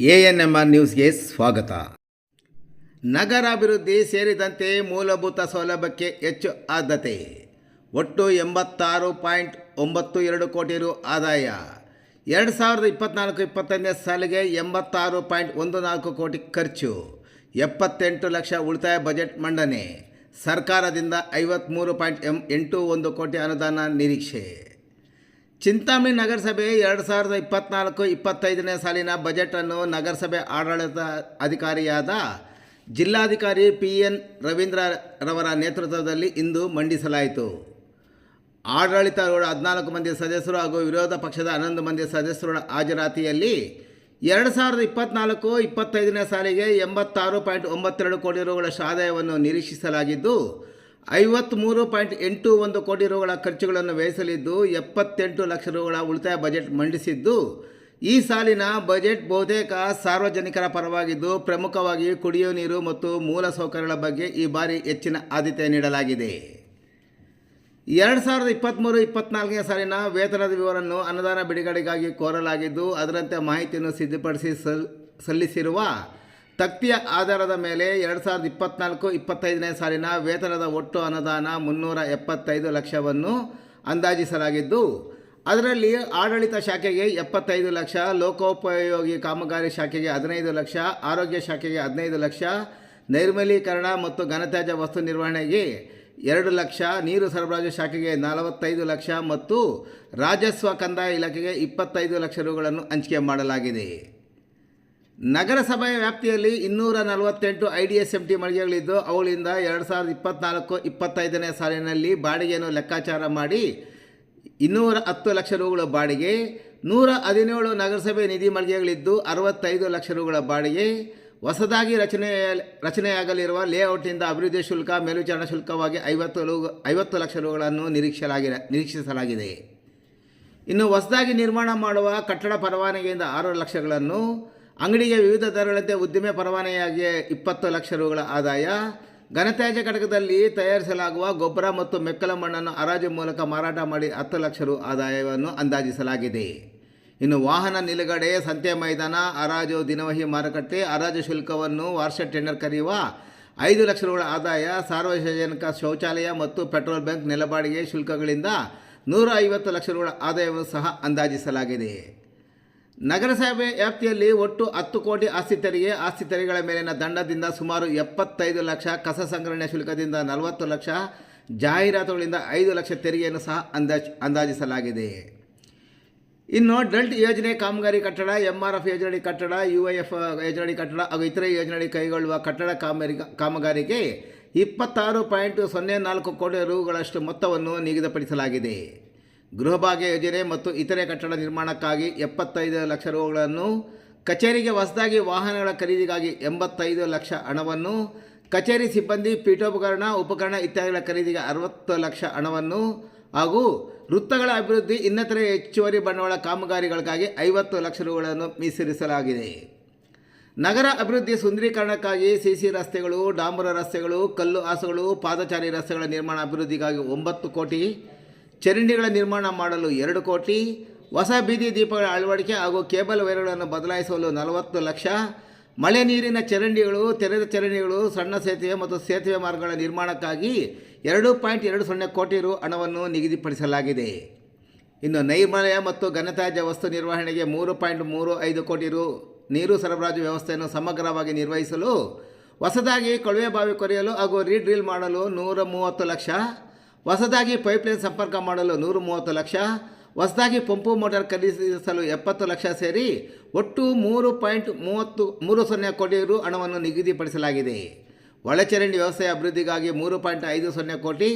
A N M R ನ್ಯೂಸ್ಗೆ ಸ್ವಾಗತ. ನಗರಾಭಿವೃದ್ಧಿ ಸೇರಿದಂತೆ ಮೂಲಭೂತ ಸೌಲಭ್ಯಕ್ಕೆ ಹೆಚ್ಚು ಆದ್ಯತೆ. ಒಟ್ಟು ಎಂಬತ್ತಾರು ಪಾಯಿಂಟ್ ಒಂಬತ್ತು ಎರಡು ಕೋಟಿ ರು ಆದಾಯ. ಎರಡು ಸಾವಿರದ ಇಪ್ಪತ್ನಾಲ್ಕು ಇಪ್ಪತ್ತೈದನೇ ಸಾಲಿಗೆ ಎಂಬತ್ತಾರು ಪಾಯಿಂಟ್ ಒಂದು ನಾಲ್ಕು ಕೋಟಿ ಖರ್ಚು. ಎಪ್ಪತ್ತೆಂಟು ಲಕ್ಷ ಉಳಿತಾಯ ಬಜೆಟ್ ಮಂಡನೆ. ಸರ್ಕಾರದಿಂದ ಐವತ್ತ್ಮೂರು ಪಾಯಿಂಟ್ ಎಂ ಎಂಟು ಒಂದು ಕೋಟಿ ಅನುದಾನ ನಿರೀಕ್ಷೆ. ಚಿಂತಾಮಣಿ ನಗರಸಭೆ ಎರಡು ಸಾವಿರದ ಇಪ್ಪತ್ತ್ನಾಲ್ಕು ಇಪ್ಪತ್ತೈದನೇ ಸಾಲಿನ ಬಜೆಟನ್ನು ನಗರಸಭೆ ಆಡಳಿತ ಅಧಿಕಾರಿಯಾದ ಜಿಲ್ಲಾಧಿಕಾರಿ ಪಿ ಎನ್ ರವೀಂದ್ರರವರ ನೇತೃತ್ವದಲ್ಲಿ ಇಂದು ಮಂಡಿಸಲಾಯಿತು. ಆಡಳಿತ ಹದಿನಾಲ್ಕು ಮಂದಿ ಸದಸ್ಯರು ಹಾಗೂ ವಿರೋಧ ಪಕ್ಷದ ಹನ್ನೊಂದು ಮಂದಿ ಸದಸ್ಯರುಗಳ ಹಾಜರಾತಿಯಲ್ಲಿ ಎರಡು ಸಾವಿರದ ಇಪ್ಪತ್ನಾಲ್ಕು ಇಪ್ಪತ್ತೈದನೇ ಸಾಲಿಗೆ ಎಂಬತ್ತಾರು ಪಾಯಿಂಟ್ ಒಂಬತ್ತೆರಡು ಕೋಟಿ ರುಗಳಷ್ಟು ಆದಾಯವನ್ನು ನಿರೀಕ್ಷಿಸಲಾಗಿದ್ದು ಐವತ್ತ್ಮೂರು ಪಾಯಿಂಟ್ ಎಂಟು ಒಂದು ಕೋಟಿ ರೂಗಳ ಖರ್ಚುಗಳನ್ನು ವ್ಯಯಿಸಲಿದ್ದು, ಎಪ್ಪತ್ತೆಂಟು ಲಕ್ಷ ರೂಗಳ ಉಳಿತಾಯ ಬಜೆಟ್ ಮಂಡಿಸಿದ್ದು. ಈ ಸಾಲಿನ ಬಜೆಟ್ ಬಹುತೇಕ ಸಾರ್ವಜನಿಕರ ಪರವಾಗಿದ್ದು, ಪ್ರಮುಖವಾಗಿ ಕುಡಿಯುವ ನೀರು ಮತ್ತು ಮೂಲಸೌಕರ್ಯಗಳ ಬಗ್ಗೆ ಈ ಬಾರಿ ಹೆಚ್ಚಿನ ಆದ್ಯತೆ ನೀಡಲಾಗಿದೆ. ಎರಡು ಸಾವಿರದ ಇಪ್ಪತ್ತ್ಮೂರು ಇಪ್ಪತ್ನಾಲ್ಕನೇ ಸಾಲಿನ ವೇತನದ ವಿವರವನ್ನು ಅನುದಾನ ಬಿಡುಗಡೆಗಾಗಿ ಕೋರಲಾಗಿದ್ದು, ಅದರಂತೆ ಮಾಹಿತಿಯನ್ನು ಸಿದ್ಧಪಡಿಸಿ ಸಲ್, ಸಲ್ಲಿಸಿರುವ ತಕ್ತಿಯ ಆಧಾರದ ಮೇಲೆ ಎರಡು ಸಾವಿರದ ಇಪ್ಪತ್ನಾಲ್ಕು ಇಪ್ಪತ್ತೈದನೇ ಸಾಲಿನ ವೇತನದ ಒಟ್ಟು ಅನುದಾನ ಮುನ್ನೂರ ಎಪ್ಪತ್ತೈದು ಲಕ್ಷವನ್ನು ಅಂದಾಜಿಸಲಾಗಿದ್ದು, ಅದರಲ್ಲಿ ಆಡಳಿತ ಶಾಖೆಗೆ ಎಪ್ಪತ್ತೈದು ಲಕ್ಷ, ಲೋಕೋಪಯೋಗಿ ಕಾಮಗಾರಿ ಶಾಖೆಗೆ ಹದಿನೈದು ಲಕ್ಷ, ಆರೋಗ್ಯ ಶಾಖೆಗೆ ಹದಿನೈದು ಲಕ್ಷ, ನೈರ್ಮಲೀಕರಣ ಮತ್ತು ಘನತ್ಯಾಜ್ಯ ವಸ್ತು ನಿರ್ವಹಣೆಗೆ ಎರಡು ಲಕ್ಷ, ನೀರು ಸರಬರಾಜು ಶಾಖೆಗೆ ನಲವತ್ತೈದು ಲಕ್ಷ ಮತ್ತು ರಾಜಸ್ವ ಕಂದಾಯ ಇಲಾಖೆಗೆ ಇಪ್ಪತ್ತೈದು ಲಕ್ಷ ರೂಗಳನ್ನು ಹಂಚಿಕೆ ಮಾಡಲಾಗಿದೆ. ನಗರಸಭೆಯ ವ್ಯಾಪ್ತಿಯಲ್ಲಿ ಇನ್ನೂರ ನಲವತ್ತೆಂಟು I D S M T ಮಳಿಗೆಗಳಿದ್ದು, ಅವುಗಳಿಂದ ಎರಡು ಸಾವಿರದ ಇಪ್ಪತ್ನಾಲ್ಕು ಇಪ್ಪತ್ತೈದನೇ ಸಾಲಿನಲ್ಲಿ ಬಾಡಿಗೆಯನ್ನು ಲೆಕ್ಕಾಚಾರ ಮಾಡಿ ಇನ್ನೂರ ಹತ್ತು ಲಕ್ಷ ರೂಗಳ ಬಾಡಿಗೆ, ನೂರ ಹದಿನೇಳು ನಗರಸಭೆ ನಿಧಿ ಮಳಿಗೆಗಳಿದ್ದು, ಅರವತ್ತೈದು ಲಕ್ಷ ರೂಗಳ ಬಾಡಿಗೆ, ಹೊಸದಾಗಿ ರಚನೆ, ರಚನೆಯಾಗಲಿರುವ ಲೇಔಟ್ನಿಂದ ಅಭಿವೃದ್ಧಿ ಶುಲ್ಕ, ಮೇಲ್ವಿಚಾರಣಾ ಶುಲ್ಕವಾಗಿ ಐವತ್ತು ರೂ ಐವತ್ತು ಲಕ್ಷ ರೂಗಳನ್ನು ನಿರೀಕ್ಷಲಾಗಿ ನಿರೀಕ್ಷಿಸಲಾಗಿದೆ. ಇನ್ನು ಹೊಸದಾಗಿ ನಿರ್ಮಾಣ ಮಾಡುವ ಕಟ್ಟಡ ಪರವಾನಗಿಯಿಂದ ಆರು ಲಕ್ಷಗಳನ್ನು ಅಂಗಡಿಗೆ ವಿವಿಧ ದರಗಳಂತೆ ಉದ್ದಿಮೆ ಪರವಾನೆಯಾಗಿ ಇಪ್ಪತ್ತು ಲಕ್ಷ ರುಗಳ ಆದಾಯ. ಘನತ್ಯಾಜ್ಯ ಘಟಕದಲ್ಲಿ ತಯಾರಿಸಲಾಗುವ ಗೊಬ್ಬರ ಮತ್ತು ಮೆಕ್ಕಲ ಮಣ್ಣನ್ನು ಹರಾಜು ಮೂಲಕ ಮಾರಾಟ ಮಾಡಿ ಹತ್ತು ಲಕ್ಷ ರು ಆದಾಯವನ್ನು ಅಂದಾಜಿಸಲಾಗಿದೆ. ಇನ್ನು ವಾಹನ ನಿಲುಗಡೆ, ಸಂತೆ ಮೈದಾನ, ಹರಾಜು, ದಿನವಹಿ ಮಾರುಕಟ್ಟೆ, ಹರಾಜು ಶುಲ್ಕವನ್ನು ವಾರ್ಷ ಟೆಂಡರ್ ಕರೆಯುವ ಐದು ಲಕ್ಷ ರುಗಳ ಆದಾಯ, ಸಾರ್ವಜನಿಕ ಶೌಚಾಲಯ ಮತ್ತು ಪೆಟ್ರೋಲ್ ಬ್ಯಾಂಕ್ ನೆಲಬಾಡಿಗೆ ಶುಲ್ಕಗಳಿಂದ ನೂರ ಐವತ್ತು ಲಕ್ಷ ರುಗಳ ಆದಾಯವನ್ನು ಸಹ ಅಂದಾಜಿಸಲಾಗಿದೆ. ನಗರಸಭೆ ವ್ಯಾಪ್ತಿಯಲ್ಲಿ ಒಟ್ಟು ಹತ್ತು ಕೋಟಿ ಆಸ್ತಿ ತೆರಿಗೆ ಆಸ್ತಿ ತೆರಿಗೆಗಳ ಮೇಲಿನ ದಂಡದಿಂದ ಸುಮಾರು ಎಪ್ಪತ್ತೈದು ಲಕ್ಷ ಕಸ ಸಂಗ್ರಹಣೆ ಶುಲ್ಕದಿಂದ ನಲವತ್ತು ಲಕ್ಷ ಜಾಹೀರಾತುಗಳಿಂದ ಐದು ಲಕ್ಷ ತೆರಿಗೆಯನ್ನು ಸಹ ಅಂದಾಜ್ ಅಂದಾಜಿಸಲಾಗಿದೆ. ಇನ್ನು ಡಲ್ಟ್ ಯೋಜನೆ, ಕಾಮಗಾರಿ ಕಟ್ಟಡ ಎಂ ಆರ್ ಎಫ್ ಯೋಜನೆಯಡಿ ಕಟ್ಟಡ ಯು ಐ ಎಫ್ ಯೋಜನೆಯಡಿ ಕಟ್ಟಡ ಹಾಗೂ ಇತರೆ ಯೋಜನೆಯಡಿ ಕೈಗೊಳ್ಳುವ ಕಟ್ಟಡ ಕಾಮಗಾರಿ ಕಾಮಗಾರಿಗೆ ಇಪ್ಪತ್ತಾರು ಪಾಯಿಂಟ್ ಸೊನ್ನೆ ನಾಲ್ಕು ಕೋಟಿ ರುಗಳಷ್ಟು ಮೊತ್ತವನ್ನು ನಿಗದಿಪಡಿಸಲಾಗಿದೆ. ಗೃಹಭಾಗ್ಯ ಯೋಜನೆ ಮತ್ತು ಇತರೆ ಕಟ್ಟಡ ನಿರ್ಮಾಣಕ್ಕಾಗಿ ಎಪ್ಪತ್ತೈದು ಲಕ್ಷ ರೂಗಳನ್ನು, ಕಚೇರಿಗೆ ಹೊಸದಾಗಿ ವಾಹನಗಳ ಖರೀದಿಗಾಗಿ ಎಂಬತ್ತೈದು ಲಕ್ಷ ಹಣವನ್ನು, ಕಚೇರಿ ಸಿಬ್ಬಂದಿ ಪೀಠೋಪಕರಣ, ಉಪಕರಣ ಇತ್ಯಾದಿಗಳ ಖರೀದಿಗೆ ಅರವತ್ತು ಲಕ್ಷ ಹಣವನ್ನು ಹಾಗೂ ವೃತ್ತಗಳ ಅಭಿವೃದ್ಧಿ ಇನ್ನಿತರೆ ಹೆಚ್ಚುವರಿ ಬಂಡವಾಳ ಕಾಮಗಾರಿಗಳಿಗಾಗಿ ಐವತ್ತು ಲಕ್ಷ ರೂಗಳನ್ನು ಮೀಸಲಿಸಲಾಗಿದೆ. ನಗರ ಅಭಿವೃದ್ಧಿ ಸುಂದರೀಕರಣಕ್ಕಾಗಿ ಸಿಸಿ ರಸ್ತೆಗಳು, ಡಾಂಬರ ರಸ್ತೆಗಳು, ಕಲ್ಲು ಹಾಸುಗಳು, ಪಾದಚಾರಿ ರಸ್ತೆಗಳ ನಿರ್ಮಾಣ ಅಭಿವೃದ್ಧಿಗಾಗಿ ಒಂಬತ್ತು ಕೋಟಿ ಚರಂಡಿಗಳ ನಿರ್ಮಾಣ ಮಾಡಲು ಎರಡು ಕೋಟಿ, ಹೊಸ ಬೀದಿ ದೀಪಗಳ ಅಳವಡಿಕೆ ಹಾಗೂ ಕೇಬಲ್ ವೈರ್ಗಳನ್ನು ಬದಲಾಯಿಸಲು ನಲವತ್ತು ಲಕ್ಷ. ಮಳೆ ನೀರಿನ ಚರಂಡಿಗಳು, ತೆರೆದ ಚರಂಡಿಗಳು, ಸಣ್ಣ ಸೇತುವೆ ಮತ್ತು ಸೇತುವೆ ಮಾರ್ಗಗಳ ನಿರ್ಮಾಣಕ್ಕಾಗಿ ಎರಡು ಪಾಯಿಂಟ್ ಎರಡು ಸೊನ್ನೆ ಕೋಟಿ ರು ಹಣವನ್ನು ನಿಗದಿಪಡಿಸಲಾಗಿದೆ. ಇನ್ನು ನೈರ್ಮಲ್ಯ ಮತ್ತು ಘನತ್ಯಾಜ್ಯ ವಸ್ತು ನಿರ್ವಹಣೆಗೆ ಮೂರು ಪಾಯಿಂಟ್ ಮೂರು ಐದು ಕೋಟಿ ರು ನೀರು ಸರಬರಾಜು ವ್ಯವಸ್ಥೆಯನ್ನು ಸಮಗ್ರವಾಗಿ ನಿರ್ವಹಿಸಲು, ಹೊಸದಾಗಿ ಕೊಳವೆ ಬಾವಿ ಕೊರೆಯಲು ಹಾಗೂ ರೀಡ್ರಿಲ್ ಮಾಡಲು ನೂರ ಮೂವತ್ತು ಲಕ್ಷ. ಹೊಸದಾಗಿ ಪೈಪ್ಲೈನ್ ಸಂಪರ್ಕ ಮಾಡಲು ನೂರು ಮೂವತ್ತು ಲಕ್ಷ, ಹೊಸದಾಗಿ ಪಂಪು ಮೋಟಾರ್ ಖರೀದಿಸಲು ಎಪ್ಪತ್ತು ಲಕ್ಷ ಸೇರಿ ಒಟ್ಟು ಮೂರು ಪಾಯಿಂಟ್ ಮೂವತ್ತು, ಮೂರು ಸೊನ್ನೆ ಕೋಟಿ ರು ಹಣವನ್ನು ನಿಗದಿಪಡಿಸಲಾಗಿದೆ. ಒಳಚರಂಡಿ ವ್ಯವಸಾಯ ಅಭಿವೃದ್ಧಿಗಾಗಿ ಮೂರು ಪಾಯಿಂಟ್ ಐದು ಸೊನ್ನೆ ಕೋಟಿ,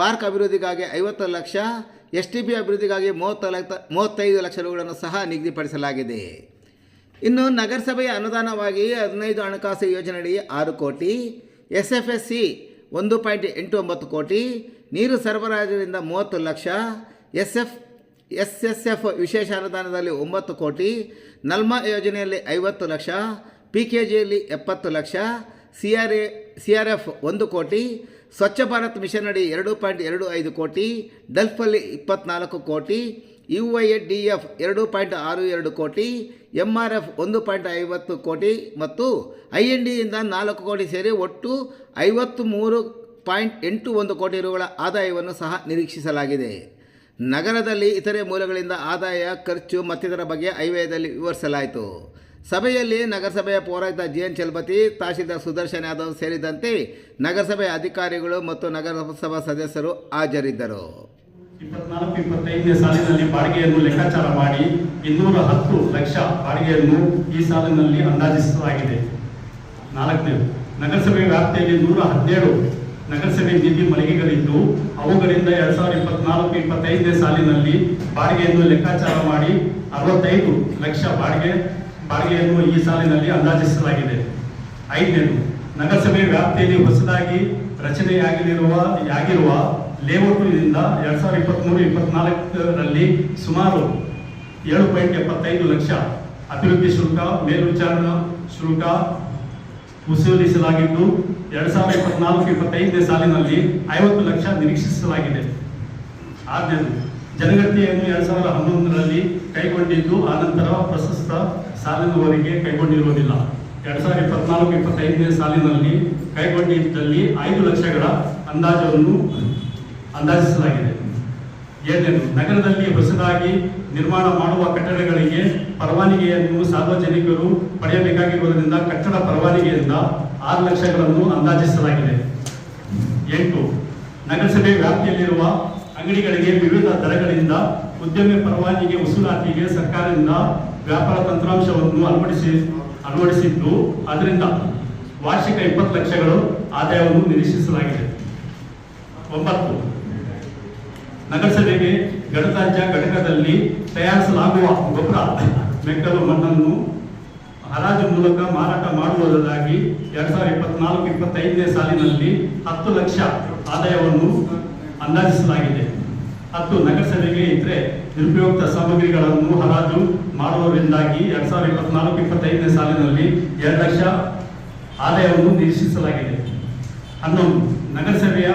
ಪಾರ್ಕ್ ಅಭಿವೃದ್ಧಿಗಾಗಿ ಐವತ್ತು ಲಕ್ಷ, ಎಸ್ ಟಿ ಬಿ ಅಭಿವೃದ್ಧಿಗಾಗಿ ಮೂವತ್ತು ಲಕ್ಷ, ಮೂವತ್ತೈದು ಲಕ್ಷ ರುಗಳನ್ನು ಸಹ ನಿಗದಿಪಡಿಸಲಾಗಿದೆ. ಇನ್ನು ನಗರಸಭೆಯ ಅನುದಾನವಾಗಿ ಹದಿನೈದು ಹಣಕಾಸು ಯೋಜನೆಯಡಿ ಆರು crore, S F S C ಒಂದು ಪಾಯಿಂಟ್ ಎಂಟು ಒಂಬತ್ತು ಕೋಟಿ, ನೀರು ಸರಬರಾಜಿನಿಂದ ಮೂವತ್ತು lakh S F S S F ವಿಶೇಷ ಅನುದಾನದಲ್ಲಿ ಒಂಬತ್ತು ಕೋಟಿ, ನಲ್ಮಾ ಯೋಜನೆಯಲ್ಲಿ ಐವತ್ತು ಲಕ್ಷ ಪಿ ಕೆ ಜಿಯಲ್ಲಿ ಎಪ್ಪತ್ತು lakh C R A C R F ಒಂದು ಕೋಟಿ, ಸ್ವಚ್ಛ ಭಾರತ್ ಮಿಷನ್ ಅಡಿ ಎರಡು ಪಾಯಿಂಟ್ ಎರಡು ಐದು ಕೋಟಿ, ಡಲ್ಫಲ್ಲಿ ಇಪ್ಪತ್ನಾಲ್ಕು ಕೋಟಿ U I A D F ಎರಡು ಪಾಯಿಂಟ್ ಆರು ಎರಡು ಕೋಟಿ ಎಂ ಆರ್ ಎಫ್ ಒಂದು ಪಾಯಿಂಟ್ ಐವತ್ತು ಕೋಟಿ ಮತ್ತು ಐ ಎನ್ ಡಿಯಿಂದ ನಾಲ್ಕು ಕೋಟಿ ಸೇರಿ ಒಟ್ಟು ಐವತ್ತು ಮೂರು ಪಾಯಿಂಟ್ ಎಂಟು ಒಂದು ಕೋಟಿ ರುಗಳ ಆದಾಯವನ್ನು ಸಹ ನಿರೀಕ್ಷಿಸಲಾಗಿದೆ. ನಗರದಲ್ಲಿ ಇತರೆ ಮೂಲಗಳಿಂದ ಆದಾಯ, ಖರ್ಚು ಮತ್ತಿತರ ಬಗ್ಗೆ ಐವೇದಲ್ಲಿ ವಿವರಿಸಲಾಯಿತು. ಸಭೆಯಲ್ಲಿ ನಗರಸಭೆಯ ಪೌರಾಯುಕ್ತ ಜಿ ಎನ್ ಚಲಪತಿ, ತಹಶೀಲ್ದಾರ್ ಸುದರ್ಶನ್ ಯಾದವ್ ಸೇರಿದಂತೆ ನಗರಸಭೆಯ ಅಧಿಕಾರಿಗಳು ಮತ್ತು ನಗರಸಭಾ ಸದಸ್ಯರು ಹಾಜರಿದ್ದರು. ಇಪ್ಪತ್ನಾಲ್ಕು, ಇಪ್ಪತ್ತೈದನೇ ಸಾಲಿನಲ್ಲಿ ಬಾಡಿಗೆಯನ್ನು ಲೆಕ್ಕಾಚಾರ ಮಾಡಿ ಇನ್ನೂರ ಹತ್ತು ಲಕ್ಷ ಬಾಡಿಗೆಯನ್ನು ಈ ಸಾಲಿನಲ್ಲಿ ಅಂದಾಜಿಸಲಾಗಿದೆ. ನಾಲ್ಕನೇದು, ನಗರಸಭೆ ವ್ಯಾಪ್ತಿಯಲ್ಲಿ ನೂರ ಹದಿನೇಳು ನಗರಸಭೆ ನಿಧಿ ಮಳಿಗೆಗಳಿದ್ದು, ಅವುಗಳಿಂದ ಎರಡ್ ಸಾವಿರದ ಇಪ್ಪತ್ನಾಲ್ಕು, ಇಪ್ಪತ್ತೈದನೇ ಸಾಲಿನಲ್ಲಿ ಬಾಡಿಗೆಯನ್ನು ಲೆಕ್ಕಾಚಾರ ಮಾಡಿ ಅರವತ್ತೈದು ಲಕ್ಷ ಬಾಡಿಗೆ, ಬಾಡಿಗೆಯನ್ನು ಈ ಸಾಲಿನಲ್ಲಿ ಅಂದಾಜಿಸಲಾಗಿದೆ. ಐದನೇದು, ನಗರಸಭೆ ವ್ಯಾಪ್ತಿಯಲ್ಲಿ ಹೊಸದಾಗಿ ರಚನೆಯಾಗಲಿರುವ ಆಗಿರುವ ಲೇಔಟ್ನಿಂದ ಎರಡು ಸಾವಿರದ ಇಪ್ಪತ್ಮೂರು, ಇಪ್ಪತ್ನಾಲ್ಕರಲ್ಲಿ ಸುಮಾರು ಏಳು ಪಾಯಿಂಟ್ ಎಪ್ಪತ್ತೈದು ಲಕ್ಷ ಅಭಿವೃದ್ಧಿ ಶುಲ್ಕ ಮೇಲ್ವಿಚಾರಣಾ ಶುಲ್ಕ ವಸೂಲಿಸಲಾಗಿದ್ದು, ಎರಡು ಸಾವಿರದ ಇಪ್ಪತ್ನಾಲ್ಕು, ಇಪ್ಪತ್ತೈದನೇ ಸಾಲಿನಲ್ಲಿ ಐವತ್ತು ಲಕ್ಷ ನಿರೀಕ್ಷಿಸಲಾಗಿದೆ. ಆದ್ದರಿಂದ ಜನಗಣತಿಯನ್ನು ಎರಡು ಸಾವಿರದ ಹನ್ನೊಂದರಲ್ಲಿ ಕೈಗೊಂಡಿದ್ದು ಆನಂತರ ಪ್ರಸಕ್ತ ಸಾಲಿನವರೆಗೆ ಕೈಗೊಂಡಿರುವುದಿಲ್ಲ. ಎರಡು ಸಾವಿರದ ಇಪ್ಪತ್ನಾಲ್ಕು, ಇಪ್ಪತ್ತೈದನೇ ಸಾಲಿನಲ್ಲಿ ಕೈಗೊಂಡಿದ್ದಲ್ಲಿ ಐದು ಲಕ್ಷಗಳ ಅಂದಾಜನ್ನು ಅಂದಾಜಿಸಲಾಗಿದೆ. ಏನೇನು ನಗರದಲ್ಲಿ ಹೊಸದಾಗಿ ನಿರ್ಮಾಣ ಮಾಡುವ ಕಟ್ಟಡಗಳಿಗೆ ಪರವಾನಗಿಯನ್ನು ಸಾರ್ವಜನಿಕರು ಪಡೆಯಬೇಕಾಗಿರುವುದರಿಂದ ಕಟ್ಟಡ ಪರವಾನಗಿಯಿಂದ ಆರು ಲಕ್ಷಗಳನ್ನು ಅಂದಾಜಿಸಲಾಗಿದೆ. ಎಂಟು, ನಗರಸಭೆ ವ್ಯಾಪ್ತಿಯಲ್ಲಿರುವ ಅಂಗಡಿಗಳಿಗೆ ವಿವಿಧ ದರಗಳಿಂದ ಉದ್ಯಮಿ ಪರವಾನಿಗೆ ವಸೂಲಾತಿಗೆ ಸರ್ಕಾರದಿಂದ ವ್ಯಾಪಾರ ತಂತ್ರಾಂಶವನ್ನು ಅಳವಡಿಸಿ, ಅಳವಡಿಸಿದ್ದು, ಅದರಿಂದ ವಾರ್ಷಿಕ ಇಪ್ಪತ್ತು ಲಕ್ಷಗಳು ಆದಾಯವನ್ನು ನಿರೀಕ್ಷಿಸಲಾಗಿದೆ. ಒಂಬತ್ತು ನಗರಸಭೆಗೆ ಗಣರಾಜ್ಯ ಘಟಕದಲ್ಲಿ ತಯಾರಿಸಲಾಗುವ ಗೊಬ್ಬರ, ಮೆಕ್ಕಲು ಮಣ್ಣನ್ನು ಹರಾಜು ಮೂಲಕ ಮಾರಾಟ ಮಾಡುವುದಾಗಿ ಎರಡ್ ಸಾವಿರದ ಇಪ್ಪತ್ನಾಲ್ಕು, ಇಪ್ಪತ್ತೈದನೇ ಸಾಲಿನಲ್ಲಿ ಹತ್ತು ಲಕ್ಷ ಆದಾಯವನ್ನು ಅಂದಾಜಿಸಲಾಗಿದೆ. ಹತ್ತು ನಗರಸಭೆಗೆ ಇತರೆ ನಿರುಪಯುಕ್ತ ಸಾಮಗ್ರಿಗಳನ್ನು ಹರಾಜು ಮಾಡುವುದರಿಂದಾಗಿ ಎರಡ್ ಸಾವಿರದ ಇಪ್ಪತ್ನಾಲ್ಕು, ಇಪ್ಪತ್ತೈದನೇ ಸಾಲಿನಲ್ಲಿ ಎರಡು ಲಕ್ಷ ಆದಾಯವನ್ನು ನಿರೀಕ್ಷಿಸಲಾಗಿದೆ. ಹನ್ನೊಂದು, ನಗರಸಭೆಯ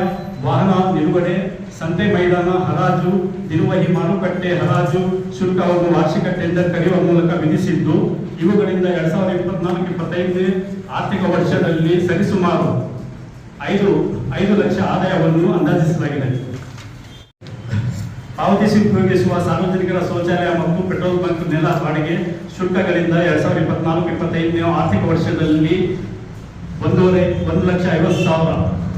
ವಾಹನ ನಿಲುಗಡೆ ಸಂತೆ ಮೈದಾನ, ಹರಾಜು ನಿರ್ವಹಿ ಮಾರುಕಟ್ಟೆ, ಹರಾಜು ಶುಲ್ಕವನ್ನು ವಾರ್ಷಿಕ ಟೆಂಡರ್ ಕರೆಯುವ ಮೂಲಕ ವಿಧಿಸಿದ್ದು, ಇವುಗಳಿಂದ ಎರಡ್ ಸಾವಿರದ ಇಪ್ಪತ್ನಾಲ್ಕು ಇಪ್ಪತ್ತೈದನೇ ಆರ್ಥಿಕ ವರ್ಷದಲ್ಲಿ ಸರಿಸುಮಾರು ಐದು ಐದು ಲಕ್ಷ ಆದಾಯವನ್ನು ಅಂದಾಜಿಸಲಾಗಿದೆ. ಪಾವತಿಸಿ ಉಪಯೋಗಿಸುವ ಸಾರ್ವಜನಿಕರ ಶೌಚಾಲಯ ಮತ್ತು ಪೆಟ್ರೋಲ್ ಬಂಕ್ ನೆಲ ಬಾಡಿಗೆ ಶುಲ್ಕಗಳಿಂದ ಎರಡ್ ಸಾವಿರದ ಇಪ್ಪತ್ನಾಲ್ಕು, ಇಪ್ಪತ್ತೈದನೇ ಆರ್ಥಿಕ ವರ್ಷದಲ್ಲಿ ಒಂದೂವರೆ, ಒಂದು ಲಕ್ಷ ಐವತ್ತು ಸಾವಿರ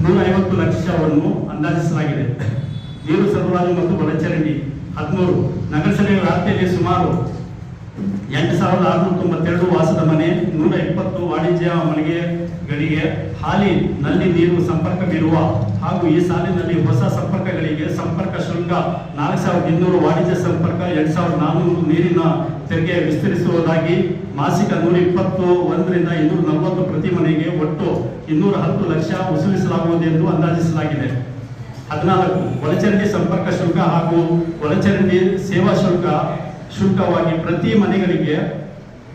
ನೂರ ಐವತ್ತು ಲಕ್ಷವನ್ನು ಅಂದಾಜಿಸಲಾಗಿದೆ. ನೀರು ಸರಬರಾಜು ಮತ್ತು ಒಳಚರಂಡಿ ಹದಿಮೂರು ನಗರಸಭೆ ವ್ಯಾಪ್ತಿಯಲ್ಲಿ ಸುಮಾರು ಎಂಟು ಸಾವಿರದ ಆರುನೂರ ತೊಂಬತ್ತೆರಡು ವಾಸದ ಮನೆ, ನೂರ ಇಪ್ಪತ್ತು ವಾಣಿಜ್ಯ ಮಳಿಗೆಗಳಿಗೆ ಹಾಲಿ ನಲ್ಲಿ ನೀರು ಸಂಪರ್ಕವಿರುವ ಹಾಗೂ ಈ ಸಾಲಿನಲ್ಲಿ ಹೊಸ ಸಂಪರ್ಕಗಳಿಗೆ ಸಂಪರ್ಕ ಶುಲ್ಕ ನಾಲ್ಕು ಸಾವಿರದ ಇನ್ನೂರು ವಾಣಿಜ್ಯ ಸಂಪರ್ಕ ಎರಡ್ ಸಾವಿರದ ನಾನ್ನೂರು ನೀರಿನ ತೆರಿಗೆ ವಿಸ್ತರಿಸುವುದಾಗಿ ಮಾಸಿಕ ನೂರ ಇಪ್ಪತ್ತು ಒಂದರಿಂದ ಇನ್ನೂರ ನಲವತ್ತು ಪ್ರತಿ ಮನೆಗೆ ಒಟ್ಟು ಇನ್ನೂರ ಹತ್ತು ಲಕ್ಷ ವಸೂಲಿಸಲಾಗುವುದು ಎಂದು ಅಂದಾಜಿಸಲಾಗಿದೆ. ಹದಿನಾಲ್ಕು. ಒಳಚರಂಡಿ ಸಂಪರ್ಕ ಶುಲ್ಕ ಹಾಗೂ ಒಳಚರಂಡಿ ಸೇವಾ ಶುಲ್ಕ ಶುಲ್ಕವಾಗಿ ಪ್ರತಿ ಮನೆಗಳಿಗೆ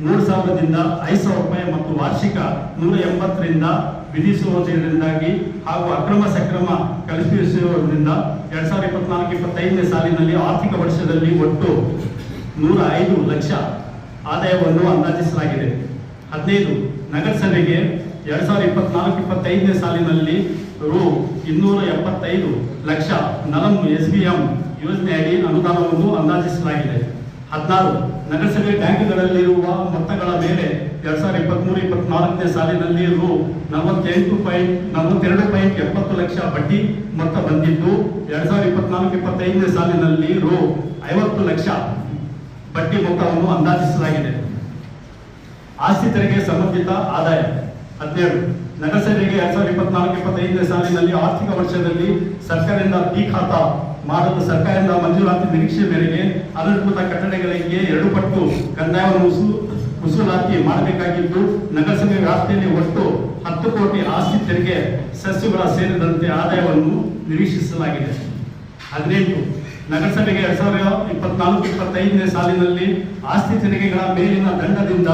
ಮೂರು ಸಾವಿರದಿಂದ ಐದು ಸಾವಿರ ರೂಪಾಯಿ ಮತ್ತು ವಾರ್ಷಿಕ ನೂರ ಎಂಬತ್ತರಿಂದ ವಿಧಿಸುವುದರಿಂದಾಗಿ ಹಾಗೂ ಅಕ್ರಮ ಸಕ್ರಮ ಕಲ್ಪಿಸುವುದರಿಂದ ಎರಡ್ ಸಾವಿರದ ಇಪ್ಪತ್ನಾಲ್ಕು, ಇಪ್ಪತ್ತೈದನೇ ಸಾಲಿನಲ್ಲಿ ಆರ್ಥಿಕ ವರ್ಷದಲ್ಲಿ ಒಟ್ಟು ನೂರ ಐದು ಲಕ್ಷ ಆದಾಯವನ್ನು ಅಂದಾಜಿಸಲಾಗಿದೆ. ಹದಿನೈದು. ನಗರಸಭೆಗೆ ಎರಡ್ ಸಾವಿರದ ಇಪ್ಪತ್ನಾಲ್ಕು, ಇಪ್ಪತ್ತೈದನೇ ಸಾಲಿನಲ್ಲಿ ರು ಇನ್ನೂರ ಎಪ್ಪತ್ತೈದು ಲಕ್ಷ ನಲಂ ಎಸ್ ಬಿ ಎಂ ಯೋಜನೆಯಡಿ ಅನುದಾನವನ್ನು ಅಂದಾಜಿಸಲಾಗಿದೆ. ಹದಿನಾರು ನಗರಸಭೆ ಬ್ಯಾಂಕ್ಗಳಲ್ಲಿರುವ ಮೊತ್ತಗಳ ಮೇಲೆ ಎರಡ್ ಸಾವಿರದ ಇಪ್ಪತ್ಮೂರು, ಇಪ್ಪತ್ನಾಲ್ಕನೇ ಸಾಲಿನಲ್ಲಿ ರು ನಲವತ್ತೆಂಟು ಪಾಯಿಂಟ್, ನಲವತ್ತೆರಡು ಪಾಯಿಂಟ್ ಎಪ್ಪತ್ತು ಲಕ್ಷ ಬಡ್ಡಿ ಮೊತ್ತ ಬಂದಿದ್ದು ಎರಡ್ ಸಾವಿರದ ಇಪ್ಪತ್ನಾಲ್ಕು, ಇಪ್ಪತ್ತೈದನೇ ಸಾಲಿನಲ್ಲಿ ರು ಐವತ್ತು ಲಕ್ಷ ಬಡ್ಡಿ ಮೊತ್ತವನ್ನು ಅಂದಾಜಿಸಲಾಗಿದೆ. ಆಸ್ತಿ ತೆರಿಗೆ ಸಂಬಂಧಿತ ಆದಾಯ ಹದಿನೇಳು. ನಗರಸಭೆಗೆ ಎರಡ್ ಸಾವಿರದ ಇಪ್ಪತ್ನಾಲ್ಕು, ಇಪ್ಪತ್ತೈದನೇ ಸಾಲಿನಲ್ಲಿ ಆರ್ಥಿಕ ವರ್ಷದಲ್ಲಿ ಸರ್ಕಾರದಿಂದ ಬಿ ಖಾತಾ ಮಾಡಲು ಸರ್ಕಾರದಿಂದ ಮಂಜೂರಾತಿ ನಿರೀಕ್ಷೆ ಮೇರೆಗೆ ಅನಧಿಕೃತ ಕಟ್ಟಡಗಳಿಗೆ ಎರಡು ಪಟ್ಟು ಕಂದಾಯವನ್ನು ವಸೂ- ವಸೂಲಾತಿ ಮಾಡಬೇಕಾಗಿದ್ದು ನಗರಸಭೆ ವ್ಯಾಪ್ತಿಯಲ್ಲಿ ಒಟ್ಟು ಹತ್ತು ಕೋಟಿ ಆಸ್ತಿ ತೆರಿಗೆ ಸಸ್ಯಗಳ ಸೇರಿದಂತೆ ಆದಾಯವನ್ನು ನಿರೀಕ್ಷಿಸಲಾಗಿದೆ. ಹದಿನೆಂಟು ನಗರಸಭೆಗೆ ಎರಡ್ ಸಾವಿರದ ಇಪ್ಪತ್ನಾಲ್ಕು, ಇಪ್ಪತ್ತೈದನೇ ಸಾಲಿನಲ್ಲಿ ಆಸ್ತಿ ತೆರಿಗೆಗಳ ಮೇಲಿನ ದಂಡದಿಂದ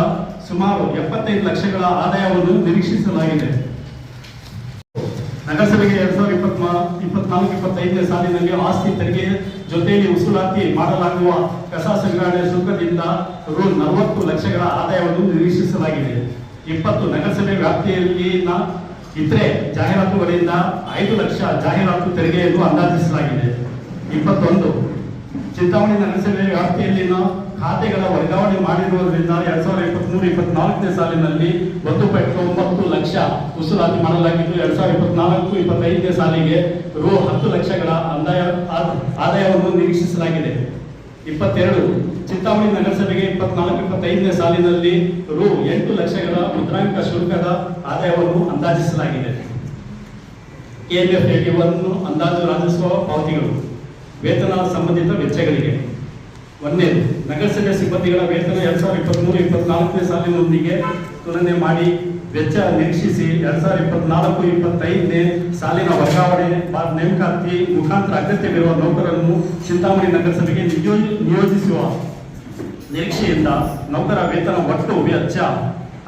ಸುಮಾರು ಎಪ್ಪತ್ತೈದು ಲಕ್ಷಗಳ ಆದಾಯವನ್ನು ನಿರೀಕ್ಷಿಸಲಾಗಿದೆ. ನಗರಸಭೆಗೆ ಎರಡ್ ಸಾವಿರದ ಇಪ್ಪತ್ನಾ ಇಪ್ಪತ್ನಾಲ್ಕು, ಇಪ್ಪತ್ತೈದನೇ ಸಾಲಿನಲ್ಲಿ ಆಸ್ತಿ ತೆರಿಗೆ ಜೊತೆಯಲ್ಲಿ ವಸೂಲಾತಿ ಮಾಡಲಾಗುವ ಕಸ ಸಂಗ್ರಹಣೆ ಶುಲ್ಕದಿಂದ ರು ನಲವತ್ತು ಲಕ್ಷಗಳ ಆದಾಯವನ್ನು ನಿರೀಕ್ಷಿಸಲಾಗಿದೆ. ಇಪ್ಪತ್ತು ನಗರಸಭೆ ವ್ಯಾಪ್ತಿಯಲ್ಲಿನ ಇತರೆ ಜಾಹೀರಾತುಗಳಿಂದ ಐದು ಲಕ್ಷ ಜಾಹೀರಾತು ತೆರಿಗೆಯನ್ನು ಅಂದಾಜಿಸಲಾಗಿದೆ. ಇಪ್ಪತ್ತೊಂದು. ಚಿಂತಾಮಣಿ ನಗರಸಭೆ ವ್ಯಾಪ್ತಿಯಲ್ಲಿನ ಖಾತೆಗಳ ವರ್ಗಾವಣೆ ಮಾಡಿರುವುದರಿಂದ ಎರಡ್ ಸಾವಿರದ ಇಪ್ಪತ್ಮೂರು, ಇಪ್ಪತ್ನಾಲ್ಕನೇ ಸಾಲಿನಲ್ಲಿ ಒಂದು ಪಾಯಿಂಟ್ ಒಂಬತ್ತು ಲಕ್ಷ ವಸೂಲಾತಿ ಮಾಡಲಾಗಿದ್ದು, ಎರಡ್ ಸಾವಿರದ ಇಪ್ಪತ್ನಾಲ್ಕು, ಇಪ್ಪತ್ತೈದನೇ ಸಾಲಿಗೆ ರು ಹತ್ತು ಲಕ್ಷಗಳ ಆದಾಯ ಆದ- ಆದಾಯವನ್ನು ನಿರೀಕ್ಷಿಸಲಾಗಿದೆ. ಇಪ್ಪತ್ತೆರಡು ಚಿಂತಾಮಣಿ ನಗರಸಭೆಗೆ ಇಪ್ಪತ್ನಾಲ್ಕು, ಇಪ್ಪತ್ತೈದನೇ ಸಾಲಿನಲ್ಲಿ ರು ಎಂಟು ಲಕ್ಷಗಳ ಮುದ್ರಾಂಕ ಶುಲ್ಕದ ಆದಾಯವನ್ನು ಅಂದಾಜಿಸಲಾಗಿದೆ. ಕೆಎಲ್ಎಫ್ ಅಂದಾಜು ರಾಜಸ್ವ ಪಾವತಿಗಳು. ವೇತನ ಸಂಬಂಧಿತ ವೆಚ್ಚಗಳಿಗೆ. ಒಂದನೇದು ನಗರಸಭೆ ಸಿಬ್ಬಂದಿಗಳ ವೇತನ ಎರಡ್ ಸಾವಿರದ ಇಪ್ಪತ್ಮೂರು, ಇಪ್ಪತ್ನಾಲ್ಕನೇ ಸಾಲಿನೊಂದಿಗೆ ತುಲನೆ ಮಾಡಿ ವೆಚ್ಚ ನಿರೀಕ್ಷಿಸಿ ಎರಡ್ ಸಾವಿರದ ಇಪ್ಪತ್ನಾಲ್ಕು, ಇಪ್ಪತ್ತೈದನೇ ಸಾಲಿನ ವರ್ಗಾವಣೆ ನೇಮಕಾತಿ ಮುಖಾಂತರ ಅಗತ್ಯವಿರುವ ನೌಕರರನ್ನು ಚಿಂತಾಮಣಿ ನಗರಸಭೆಗೆ ನಿಯೋ- ನಿಯೋಜಿಸುವ ನಿರೀಕ್ಷೆಯಿಂದ ನೌಕರ ವೇತನ ಒಟ್ಟು ವೆಚ್ಚ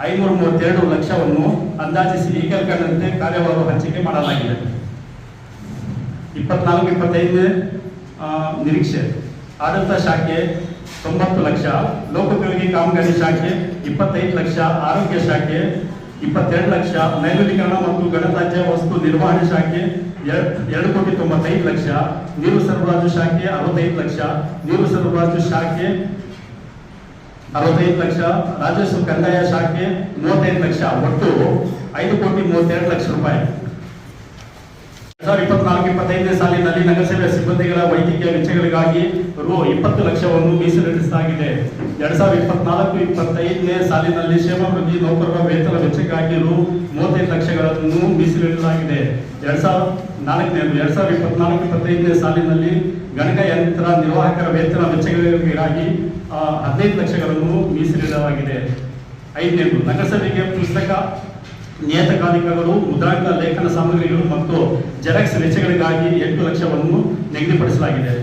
ಐನೂರ ಮೂವತ್ತೆರಡು ಲಕ್ಷವನ್ನು ಅಂದಾಜಿಸಿ ಈ ಕಂಡಂತೆ ಕಾರ್ಯವಾರ ಹಂಚಿಕೆ ಮಾಡಲಾಗಿದೆ. ಇಪ್ಪತ್ನಾಲ್ಕು, ಇಪ್ಪತ್ತೈದನೇ ನಿರೀಕ್ಷೆ. ಆಡಳಿತ ಶಾಖೆ ತೊಂಬತ್ತು ಲಕ್ಷ, ಲೋಕೋಪಯೋಗಿ ಕಾಮಗಾರಿ ಶಾಖೆ ಇಪ್ಪತ್ತೈದು ಲಕ್ಷ, ಆರೋಗ್ಯ ಶಾಖೆ ಇಪ್ಪತ್ತೆರಡು ಲಕ್ಷ, ನೈರ್ಮಲೀಕರಣ ಮತ್ತು ಗಣರಾಜ್ಯ ವಸ್ತು ನಿರ್ವಹಣೆ ಶಾಖೆ ಎರಡ್- ಕೋಟಿ ತೊಂಬತ್ತೈದು ಲಕ್ಷ, ನೀರು ಸರಬರಾಜು ಶಾಖೆ ಅರವತ್ತೈದು ಲಕ್ಷ, ನೀರು ಸರಬರಾಜು ಶಾಖೆ ಅರವತ್ತೈದು ಲಕ್ಷ, ರಾಜಸ್ವ ಕಂದಾಯ ಶಾಖೆ ಮೂವತ್ತೈದು ಲಕ್ಷ, ಒಟ್ಟು ಐದು ಕೋಟಿ ಮೂವತ್ತೆರಡು ಲಕ್ಷ ರೂಪಾಯಿ. ಸಾವಿರದ ಇಪ್ಪತ್ನಾಲ್ಕು, ಇಪ್ಪತ್ತೈದನೇ ಸಾಲಿನಲ್ಲಿ ನಗರಸಭೆ ಸಿಬ್ಬಂದಿಗಳ ವೈದ್ಯಕೀಯ ವೆಚ್ಚಗಳಿಗಾಗಿ ರು ಇಪ್ಪತ್ತು ಲಕ್ಷವನ್ನು ಮೀಸಲಿಡಿಸಲಾಗಿದೆ ಎರಡ್ ಸಾವಿರದ ಇಪ್ಪತ್ನಾಲ್ಕು, ಇಪ್ಪತ್ತೈದನೇ ಸಾಲಿನಲ್ಲಿ ಕ್ಷೇಮಾಭಿವೃದ್ಧಿ ನೌಕರರ ವೇತನ ವೆಚ್ಚಕ್ಕಾಗಿ ರು ಮೂವತ್ತೈದು ಲಕ್ಷಗಳನ್ನು ಮೀಸಲಿಡಲಾಗಿದೆ. ಎರಡ್ ಸಾವಿರದ ನಾಲ್ಕನೇದು, ಎರಡ್ ಸಾವಿರದ ಇಪ್ಪತ್ನಾಲ್ಕು, ಇಪ್ಪತ್ತೈದನೇ ಸಾಲಿನಲ್ಲಿ ಗಣಕಯಂತ್ರ ನಿರ್ವಾಹಕರ ವೇತನ ವೆಚ್ಚಗಳಿಗಾಗಿ ಹದಿನೈದು ಲಕ್ಷಗಳನ್ನು ಮೀಸಲಿಡಲಾಗಿದೆ. ಐದನೇದು, ನಗರಸಭೆಗೆ ಪುಸ್ತಕ ನಿಯತಕಾಲಿಕಗಳು, ಮುದ್ರಾಂಕ ಲೇಖನ ಸಾಮಗ್ರಿಗಳು ಮತ್ತು ಜೆರಾಕ್ಸ್ ವೆಚ್ಚಗಳಿಗಾಗಿ ಎಂಟು ಲಕ್ಷವನ್ನು ನಿಗದಿಪಡಿಸಲಾಗಿದೆ.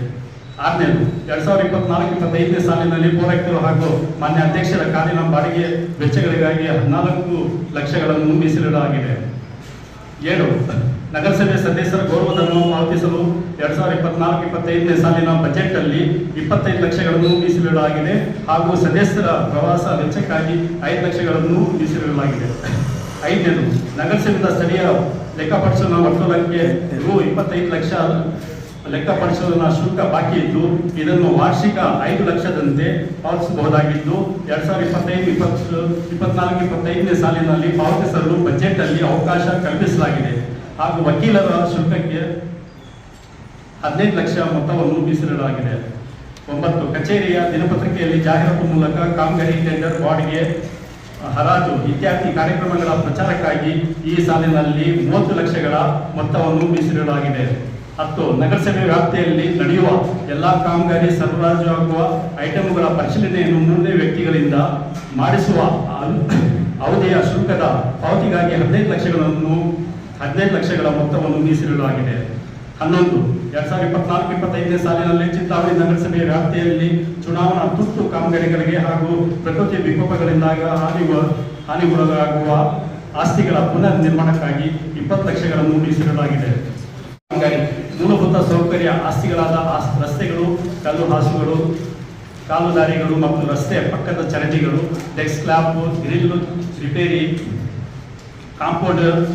ಆರನೇದು, ಎರಡ್ ಸಾವಿರದ ಇಪ್ಪತ್ನಾಲ್ಕು, ಇಪ್ಪತ್ತೈದನೇ ಸಾಲಿನಲ್ಲಿ ಪೌರಕ್ತರು ಹಾಗೂ ಮಾನ್ಯ ಅಧ್ಯಕ್ಷರ ಕಾಲಿನ ಬಾಡಿಗೆ ವೆಚ್ಚಗಳಿಗಾಗಿ ಹದಿನಾಲ್ಕು ಲಕ್ಷಗಳನ್ನು ಮೀಸಲಿಡಲಾಗಿದೆ. ಏಳು, ನಗರಸಭೆ ಸದಸ್ಯರ ಗೌರವಧನವನ್ನು ಪಾವತಿಸಲು ಎರಡ್ ಸಾವಿರದ ಇಪ್ಪತ್ನಾಲ್ಕು, ಇಪ್ಪತ್ತೈದನೇ ಸಾಲಿನ ಬಜೆಟ್ ಅಲ್ಲಿ ಇಪ್ಪತ್ತೈದು ಲಕ್ಷಗಳನ್ನು ಮೀಸಲಿಡಲಾಗಿದೆ ಹಾಗೂ ಸದಸ್ಯರ ಪ್ರವಾಸ ವೆಚ್ಚಕ್ಕಾಗಿ ಐದು ಲಕ್ಷಗಳನ್ನು ಮೀಸಲಿಡಲಾಗಿದೆ. ಐದನೇದು ನಗರಸಭೆಯಿಂದ ಸ್ಥಳೀಯ ಲೆಕ್ಕಪಡಿಸಲು ಒಟ್ಟು ರು ಇಪ್ಪತ್ತೈದು ಲಕ್ಷ ಲೆಕ್ಕಪಡಿಸೋದನ್ನ ಶುಲ್ಕ ಬಾಕಿ ಇದ್ದು, ಇದನ್ನು ವಾರ್ಷಿಕ ಐದು ಲಕ್ಷದಂತೆ ಪಾವತಿಸಬಹುದಾಗಿದ್ದು, ಎರಡ್ ಸಾವಿರದ ಇಪ್ಪತ್ತೈದು, ಇಪ್ಪತ್ತು, ಇಪ್ಪತ್ನಾಲ್ಕು, ಇಪ್ಪತ್ತೈದನೇ ಸಾಲಿನಲ್ಲಿ ಪಾವತಿಸಲು ಬಜೆಟ್ ಅಲ್ಲಿ ಅವಕಾಶ ಕಲ್ಪಿಸಲಾಗಿದೆ. ಹಾಗೂ ವಕೀಲರ ಶುಲ್ಕಕ್ಕೆ ಹದಿನೈದು ಲಕ್ಷ ಮೊತ್ತವನ್ನು ಮೀಸಲಿಡಲಾಗಿದೆ. ಒಂಬತ್ತು, ಕಚೇರಿಯ ದಿನಪತ್ರಿಕೆಯಲ್ಲಿ ಜಾಹೀರಾತು ಮೂಲಕ ಕಾಮಗಾರಿ ಟೆಂಡರ್ ಬಾಡಿಗೆ ಹರಾಜು ಇತ್ಯಾದಿ ಕಾರ್ಯಕ್ರಮಗಳ ಪ್ರಚಾರಕ್ಕಾಗಿ ಈ ಸಾಲಿನಲ್ಲಿ ಮೂವತ್ತು ಲಕ್ಷಗಳ ಮೊತ್ತವನ್ನು ಮೀಸಲಿಡಲಾಗಿದೆ ಹತ್ತು ನಗರಸಭೆ ವ್ಯಾಪ್ತಿಯಲ್ಲಿ ನಡೆಯುವ ಎಲ್ಲಾ ಕಾಮಗಾರಿ ಸರಬರಾಜು ಆಗುವ ಐಟಮ್ಗಳ ಪರಿಶೀಲನೆಯನ್ನು ಮೂರನೇ ವ್ಯಕ್ತಿಗಳಿಂದ ಮಾಡಿಸುವ ಅವಧಿಯ ಶುಲ್ಕದ ಪಾವತಿಗಾಗಿ ಹದಿನೈದು ಲಕ್ಷಗಳನ್ನು, ಹದಿನೈದು ಲಕ್ಷಗಳ ಮೊತ್ತವನ್ನು ಮೀಸಲಿಡಲಾಗಿದೆ ಹನ್ನೊಂದು, ಎರಡ್ ಸಾವಿರದ ಇಪ್ಪತ್ನಾಲ್ಕು, ಇಪ್ಪತ್ತೈದನೇ ಸಾಲಿನಲ್ಲಿ ಚಿಂತಾಮಣಿ ನಗರಸಭೆ ವ್ಯಾಪ್ತಿಯಲ್ಲಿ ಚುನಾವಣಾ ತುರ್ತು ಕಾಮಗಾರಿಗಳಿಗೆ ಹಾಗೂ ಪ್ರಕೃತಿ ವಿಕೋಪಗಳಿಂದಾಗ ಹಾನಿ ಹಾನಿಗೊಳಗಾಗುವ ಆಸ್ತಿಗಳ ಪುನರ್ ನಿರ್ಮಾಣಕ್ಕಾಗಿ ಇಪ್ಪತ್ತು ಲಕ್ಷಗಳನ್ನು ಮೀಸಲಿಡಲಾಗಿದೆ. ಮೂಲಭೂತ ಸೌಕರ್ಯ ಆಸ್ತಿಗಳಾದ ಆಸ್- ರಸ್ತೆಗಳು, ಕಲ್ಲು ಹಾಸುಗಳು ಕಾಲು ದಾರಿಗಳು ಮತ್ತು ರಸ್ತೆ ಪಕ್ಕದ ಚರಂಡಿಗಳು, ಡೆಸ್ಕ್ ಕ್ಲಾಪ್ ಗ್ರಿಲ್ ರಿಪೇರಿ, ಕಾಂಪೌಂಡ್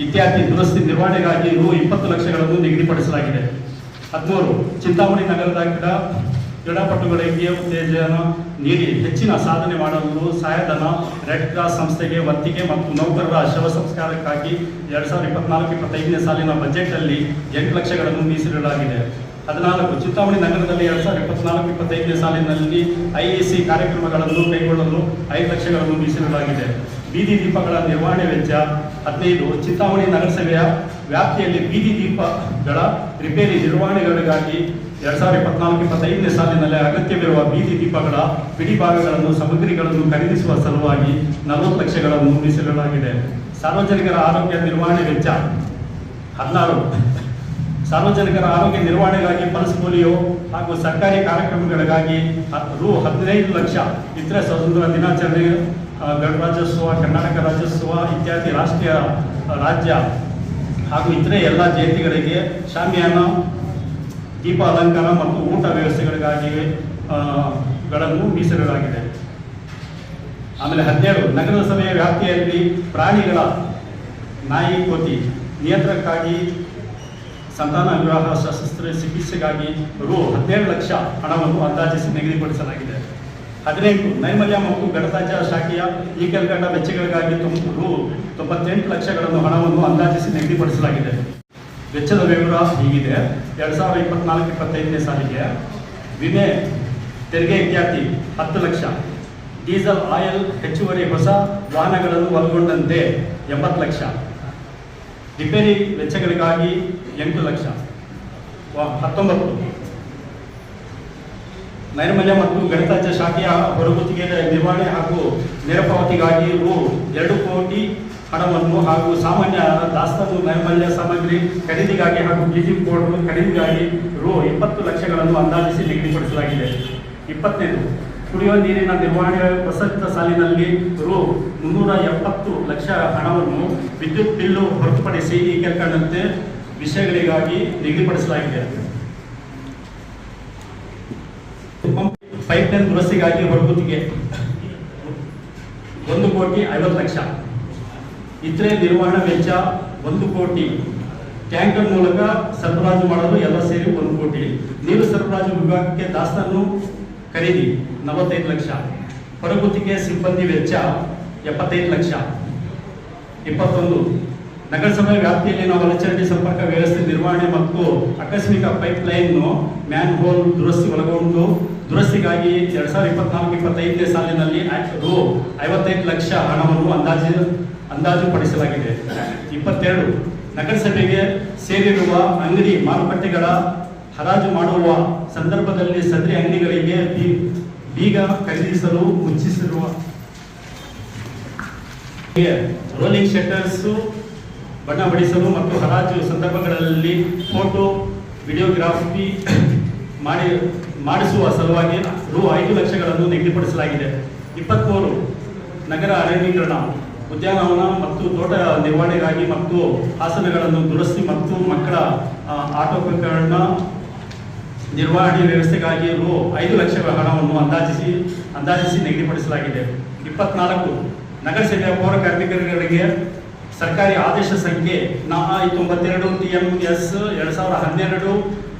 ಇತ್ಯಾದಿ ದುರಸ್ತಿ ನಿರ್ವಹಣೆಗಾಗಿ ರು ಇಪ್ಪತ್ತು ಲಕ್ಷಗಳನ್ನು ನಿಗದಿಪಡಿಸಲಾಗಿದೆ. ಹದಿಮೂರು ಚಿಂತಾಮಣಿ ನಗರದ ಕ್ರೀಡಾಪಟುಗಳಿಗೆ ಉತ್ತೇಜನ ನೀಡಿ ಹೆಚ್ಚಿನ ಸಾಧನೆ ಮಾಡಲು ಸಹಾಯಧನ ರೆಡ್ ಕ್ರಾಸ್ ಸಂಸ್ಥೆಗೆ ಒತ್ತಿಗೆ ಮತ್ತು ನೌಕರರ ಶವ ಸಂಸ್ಕಾರಕ್ಕಾಗಿ ಎರಡ್ ಸಾವಿರದ ಇಪ್ಪತ್ನಾಲ್ಕು ಇಪ್ಪತ್ತೈದನೇ ಸಾಲಿನ ಬಜೆಟ್ನಲ್ಲಿ ಎಂಟು ಲಕ್ಷಗಳನ್ನು ಮೀಸಲಿಡಲಾಗಿದೆ. ಹದಿನಾಲ್ಕು ಚಿಂತಾಮಣಿ ನಗರದಲ್ಲಿ ಎರಡ್ ಸಾವಿರದ ಇಪ್ಪತ್ನಾಲ್ಕು ಇಪ್ಪತ್ತೈದನೇ ಸಾಲಿನಲ್ಲಿ ಐಎಸಿ ಕಾರ್ಯಕ್ರಮಗಳನ್ನು ಕೈಗೊಳ್ಳಲು ಐದು ಲಕ್ಷಗಳನ್ನು ಮೀಸಲಿಡಲಾಗಿದೆ. ಬೀದಿ ದೀಪಗಳ ನಿರ್ವಹಣೆ ವೆಚ್ಚ ಹದಿನೈದು ಚಿಂತಾಮಣಿ ನಗರಸಭೆಯ ವ್ಯಾಪ್ತಿಯಲ್ಲಿ ಬೀದಿ ದೀಪಗಳ ರಿಪೇರಿ ನಿರ್ವಹಣೆಗಳಿಗಾಗಿ ಎರಡ್ ಸಾವಿರದ ಇಪ್ಪತ್ನಾಲ್ಕು, ಇಪ್ಪತ್ತೈದನೇ ಸಾಲಿನಲ್ಲಿ ಅಗತ್ಯವಿರುವ ಬೀದಿ ದೀಪಗಳ ಬಿಡಿ ಭಾಗಗಳನ್ನು ಸಾಮಗ್ರಿಗಳನ್ನು ಖರೀದಿಸುವ ಸಲುವಾಗಿ ನಲವತ್ತು ಲಕ್ಷಗಳನ್ನು ಮೀಸಲಿಡಲಾಗಿದೆ ಸಾರ್ವಜನಿಕರ ಆರೋಗ್ಯ ನಿರ್ವಹಣೆ ವೆಚ್ಚ ಹದಿನಾರು. ಸಾರ್ವಜನಿಕರ ಆರೋಗ್ಯ ನಿರ್ವಹಣೆಗಾಗಿ ಪಲ್ಸ್ ಪೋಲಿಯೋ ಹಾಗೂ ಸರ್ಕಾರಿ ಕಾರ್ಯಕ್ರಮಗಳಿಗಾಗಿ ರು ಹದಿನೈದು ಲಕ್ಷ ಇತರೆ ಸ್ವಾತಂತ್ರ್ಯ ದಿನಾಚರಣೆ ಗಣರಾಜ್ಯೋತ್ಸವ, ಕರ್ನಾಟಕ ರಾಜ್ಯೋತ್ಸವ ಇತ್ಯಾದಿ ರಾಷ್ಟ್ರೀಯ ರಾಜ್ಯ ಹಾಗೂ ಇತರೆ ಎಲ್ಲ ಜಯಂತಿಗಳಿಗೆ ಶಾಮಿಯಾನ ದೀಪ ಅಲಂಕಾರ ಮತ್ತು ಊಟ ವ್ಯವಸ್ಥೆಗಳಿಗಾಗಿ ಗಳನ್ನು ಮೀಸಲಿಡಲಾಗಿದೆ. ಆಮೇಲೆ ಹದಿನೇಳು, ನಗರದ ಸಭೆಯ ವ್ಯಾಪ್ತಿಯಲ್ಲಿ ಪ್ರಾಣಿಗಳ ನಾಯಿ, ಕೋತಿ ನಿಯಂತ್ರಣಕ್ಕಾಗಿ ಸಂತಾನ ವಿವಾಹ ಶಸ್ತ್ರ ಚಿಕಿತ್ಸೆಗಾಗಿ ರು ಹದಿನೇಳು ಲಕ್ಷ ಹಣವನ್ನು ಅಂದಾಜಿಸಿ ನಿಗದಿಪಡಿಸಲಾಗಿದೆ. ಹದಿನೆಂಟು, ನೈರ್ಮಲ್ಯ ಮತ್ತು ಗಣರಾಜ್ಯ ಶಾಖೆಯ ಈ ಕೆಳಗಂಡ ವೆಚ್ಚಗಳಿಗಾಗಿ ರು ತೊಂಬತ್ತೆಂಟು ಲಕ್ಷಗಳನ್ನು ಹಣವನ್ನು ಅಂದಾಜಿಸಿ ನಿಗದಿಪಡಿಸಲಾಗಿದೆ. ವೆಚ್ಚದ ವಿವರ ಹೀಗಿದೆ. ಎರಡು ಸಾವಿರದ ಇಪ್ಪತ್ನಾಲ್ಕು, ಇಪ್ಪತ್ತೈದನೇ ಸಾಲಿಗೆ ವಿಮೆ ತೆರಿಗೆ ಇತ್ಯಾದಿ ಹತ್ತು ಲಕ್ಷ. ಡೀಸೆಲ್, ಆಯಿಲ್, ಹೆಚ್ಚುವರಿ ಹೊಸ ವಾಹನಗಳನ್ನು ಒಳಗೊಂಡಂತೆ ಎಂಬತ್ತು ಲಕ್ಷ. ರಿಪೇರಿ ವೆಚ್ಚಗಳಿಗಾಗಿ ಎಂಟು ಲಕ್ಷ. ಹತ್ತೊಂಬತ್ತು. ನೈರ್ಮಲ್ಯ ಮತ್ತು ಗಣಿತಾಜ್ಯ ಶಾಖೆಯ ಹೊರಗುತ್ತಿಗೆ ನಿರ್ವಹಣೆ ಹಾಗೂ ನೇರ ಪಾವತಿಗಾಗಿ ರು, ಎರಡು ಕೋಟಿ ಹಣವನ್ನು ಹಾಗೂ ಸಾಮಾನ್ಯ ದಾಸ್ತಾನು ನೈರ್ಮಲ್ಯ ಸಾಮಗ್ರಿ ಖರೀದಿಗಾಗಿ ಹಾಗೂ ಬ್ಲೀಚಿಂಗ್ ಪೌಡರ್ ಖರೀದಿಗಾಗಿ ರು ಇಪ್ಪತ್ತು ಲಕ್ಷಗಳನ್ನು ಅಂದಾಜಿಸಿ ನಿಗದಿಪಡಿಸಲಾಗಿದೆ ಇಪ್ಪತ್ತೈದು, ಕುಡಿಯುವ ನೀರಿನ ನಿರ್ವಹಣೆ ಪ್ರಸಕ್ತ ಸಾಲಿನಲ್ಲಿ ರು ಮುನ್ನೂರ ಎಪ್ಪತ್ತು ಲಕ್ಷ ಹಣವನ್ನು ವಿದ್ಯುತ್ ಬಿಲ್ಲು ಹೊರತುಪಡಿಸಿ ಈ ಕೆಳಕಂಡಂತೆ ವಿಷಯಗಳಿಗಾಗಿ ನಿಗದಿಪಡಿಸಲಾಗಿದೆ. ಪೈಪ್ಲೈನ್ ದುರಸ್ತಿಗಾಗಿ ಹೊರಗುತ್ತಿಗೆ ಒಂದು ಕೋಟಿ ಐವತ್ತು ಲಕ್ಷ. ಇತರೆ ನಿರ್ವಹಣಾ ವೆಚ್ಚ ಒಂದು ಕೋಟಿ. ಟ್ಯಾಂಕರ್ ಮೂಲಕ ಸರಬರಾಜು ಮಾಡಲು ಎಲ್ಲ ಸೇರಿ ಒಂದು ಕೋಟಿ. ನೀರು ಸರಬರಾಜು ವಿಭಾಗಕ್ಕೆ ದಾಸ್ತಾನು ಖರೀದಿ ನಲವತ್ತೈದು ಲಕ್ಷ. ಹೊರಗುತ್ತಿಗೆ ಸಿಬ್ಬಂದಿ ವೆಚ್ಚ ಎಪ್ಪತ್ತೈದು ಲಕ್ಷ. ಇಪ್ಪತ್ತೊಂದು. ನಗರಸಭೆ ವ್ಯಾಪ್ತಿಯಲ್ಲಿನ ಒಳಚರಂಡಿ ಸಂಪರ್ಕ ವ್ಯವಸ್ಥೆ ನಿರ್ವಹಣೆ ಮತ್ತು ಆಕಸ್ಮಿಕ ಪೈಪ್ ಲೈನ್ ಮ್ಯಾನ್ ಹೋಲ್ ದುರಸ್ತಿ ಒಳಗೊಂಡು, ದುರಸ್ತಿಗಾಗಿ ಎರಡ್ ಸಾವಿರದ ಇಪ್ಪತ್ನಾಲ್ಕು, ಇಪ್ಪತ್ತೈದನೇ ಸಾಲಿನಲ್ಲಿ ರು ಐವತ್ತೈದು ಲಕ್ಷ ಹಣವನ್ನು ಅಂದಾಜು ಅಂದಾಜು ಪಡಿಸಲಾಗಿದೆ. ಇಪ್ಪತ್ತೆರಡು, ನಗರಸಭೆಗೆ ಸೇರಿರುವ ಅಂಗಡಿ ಮಾರುಕಟ್ಟೆಗಳ ಹರಾಜು ಮಾಡುವ ಸಂದರ್ಭದಲ್ಲಿ ಸದರಿ ಅಂಗಡಿಗಳಿಗೆ ಬೀಗ ಖರೀದಿಸಲು ಮುಚ್ಚಿಸಿರುವ ರೋಲಿಂಗ್ ಶಟರ್ಸ್ ಬಣ್ಣ ಬಡಿಸಲು ಮತ್ತು ಹರಾಜು ಸಂದರ್ಭಗಳಲ್ಲಿ ಫೋಟೋ, ವಿಡಿಯೋಗ್ರಾಫಿ ಮಾಡಿ, ಮಾಡಿಸುವ ಸಲುವಾಗಿ ರು ಐದು ಲಕ್ಷಗಳನ್ನು ನಿಗದಿಪಡಿಸಲಾಗಿದೆ. ಇಪ್ಪತ್ತ್ಮೂರು ನಗರ ಅರಣ್ಯೀಕರಣ. ಉದ್ಯಾನವನ ಮತ್ತು ತೋಟ ನಿರ್ವಹಣೆಗಾಗಿ ಮತ್ತು ಹಾಸನಗಳನ್ನು ದುರಸ್ತಿ ಮತ್ತು ಮಕ್ಕಳ ಆಟೋಪಕರಣ ನಿರ್ವಹಣೆ ವ್ಯವಸ್ಥೆಗಾಗಿ ರು ಐದು ಲಕ್ಷ ಹಣವನ್ನು ಅಂದಾಜಿಸಿ ಅಂದಾಜಿಸಿ ನಿಗದಿಪಡಿಸಲಾಗಿದೆ. ಇಪ್ಪತ್ನಾಲ್ಕು, ನಗರಸಭೆಯ ಪೌರ ಕಾರ್ಮಿಕರಿಗೆ ಸರ್ಕಾರಿ ಆದೇಶ ಸಂಖ್ಯೆ ನಾ ತೊಂಬತ್ತೆರಡು, ಟಿ ಎಂ ಎಸ್ ಎರಡು ಸಾವಿರದ ಹನ್ನೆರಡು,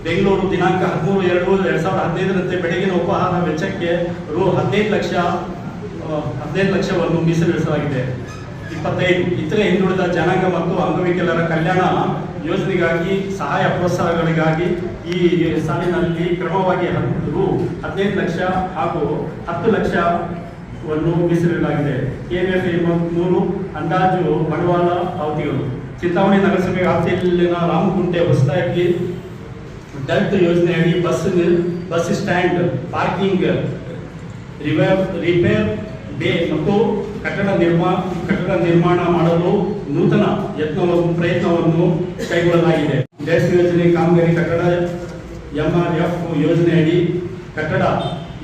ಬೆಂಗಳೂರು ದಿನಾಂಕ ಹದಿಮೂರು ಎರಡು ಎರಡು ಸಾವಿರದ ಹದಿನೈದರಂತೆ ಬೆಳಗಿನ ಉಪಹಾರ ವೆಚ್ಚಕ್ಕೆ ರು ಹದಿನೈದು ಲಕ್ಷ ಹದಿನೈದು ಲಕ್ಷವನ್ನು ಮೀಸಲಿರಿಸಲಾಗಿದೆ ಇಪ್ಪತ್ತೈದು. ಇತರೆ ಹಿಂದುಳಿದ ಜನಾಂಗ ಮತ್ತು ಅಂಗವಿಕಲರ ಕಲ್ಯಾಣ ಯೋಜನೆಗಾಗಿ, ಸಹಾಯ ಪ್ರೋತ್ಸಾಹಗಳಿಗಾಗಿ ಈ ಸಾಲಿನಲ್ಲಿ ಕ್ರಮವಾಗಿ ಹತ್ತು, ಹದಿನೈದು ಲಕ್ಷ ಹಾಗೂ ಹತ್ತು ಲಕ್ಷ ವನ್ನು ಮೀಸಲಿಡಲಾಗಿದೆ. ಕೆಎಂಎಫ್ ಮೂರು ಅಂದಾಜು ಬಂಡವಾಳ ಪಾವತಿಗಳು. ಚಿಂತಾಮಣಿ ನಗರಸಭೆ ವ್ಯಾಪ್ತಿಯಲ್ಲಿನ ರಾಮಕುಂಟೆ ಹೊಸದಾಗಿ ದಲಿತ ಯೋಜನೆಯಡಿ ಬಸ್ ಬಸ್ ಸ್ಟ್ಯಾಂಡ್, ಪಾರ್ಕಿಂಗ್, ರಿವೇರ್, ರಿಪೇರ್ ಮತ್ತು ಕಟ್ಟಡ ನಿರ್ಮಾಣ ಕಟ್ಟಡ ನಿರ್ಮಾಣ ಮಾಡಲು ನೂತನ ಯತ್ನವನ್ನು ಪ್ರಯತ್ನವನ್ನು ಕೈಗೊಳ್ಳಲಾಗಿದೆ. ಡ್ಯಾಶ್ ಯೋಜನೆ, ಕಾಮಗಾರಿ, ಕಟ್ಟಡ ಎಂಆರ್ಎಫ್ ಯೋಜನೆಯಡಿ, ಕಟ್ಟಡ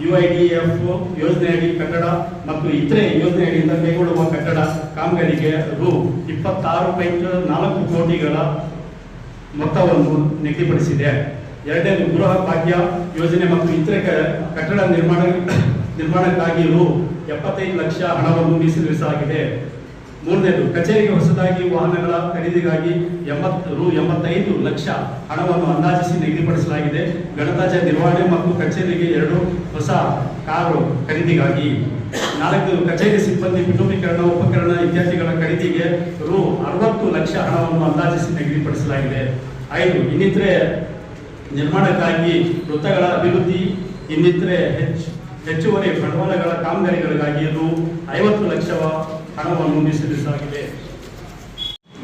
ಯುಐಡಿಎಫ್ ಯೋಜನೆಯಡಿ, ಕಟ್ಟಡ ಮತ್ತು ಇತರೆ ಯೋಜನೆಯಡಿಯಿಂದ ಕೈಗೊಳ್ಳುವ ಕಟ್ಟಡ ಕಾಮಗಾರಿಗೆ ರು ಇಪ್ಪತ್ತಾರು ಪಾಯಿಂಟ್ ನಾಲ್ಕು ಕೋಟಿಗಳ ಮೊತ್ತವನ್ನು ನಿಗದಿಪಡಿಸಿದೆ. ಎರಡನೇ ಗೃಹ ಭಾಗ್ಯ ಯೋಜನೆ ಮತ್ತು ಇತರೆ ಕಟ್ಟಡ ನಿರ್ಮಾಣ ನಿರ್ಮಾಣಕ್ಕಾಗಿ ರು ಎಪ್ಪತ್ತೈದು ಲಕ್ಷ ಹಣವನ್ನು ಮೀಸಲಿರಿಸಲಾಗಿದೆ ಮೂರನೇದು, ಕಚೇರಿಗೆ ಹೊಸದಾಗಿ ವಾಹನಗಳ ಖರೀದಿಗಾಗಿ ಎಂಬತ್ತು ರು ಎಂಬತ್ತೈದು ಲಕ್ಷ ಹಣವನ್ನು ಅಂದಾಜಿಸಿ ನಿಗದಿಪಡಿಸಲಾಗಿದೆ. ಗಣರಾಜ್ಯ ನಿರ್ವಹಣೆ ಮತ್ತು ಕಚೇರಿಗೆ ಎರಡು ಹೊಸ ಕಾರು ಖರೀದಿಗಾಗಿ. ನಾಲ್ಕು, ಕಚೇರಿ ಸಿಬ್ಬಂದಿ ಕುಟುಂಬೀಕರಣ ಉಪಕರಣ ಇತ್ಯಾದಿಗಳ ಖರೀದಿಗೆ ರು ಅರವತ್ತು ಲಕ್ಷ ಹಣವನ್ನು ಅಂದಾಜಿಸಿ ನಿಗದಿಪಡಿಸಲಾಗಿದೆ. ಐದು, ಇನ್ನಿತರೆ ನಿರ್ಮಾಣಕ್ಕಾಗಿ ವೃತ್ತಗಳ ಅಭಿವೃದ್ಧಿ, ಇನ್ನಿತರೆ ಹೆಚ್ಚು ಹೆಚ್ಚುವರಿ ಬಂಡವಾಳಗಳ ಕಾಮಗಾರಿಗಳಿಗಾಗಿ ಇದು ಐವತ್ತು ಲಕ್ಷ ಹಣವನ್ನು ಮೀಸಲಿಸಲಾಗಿದೆ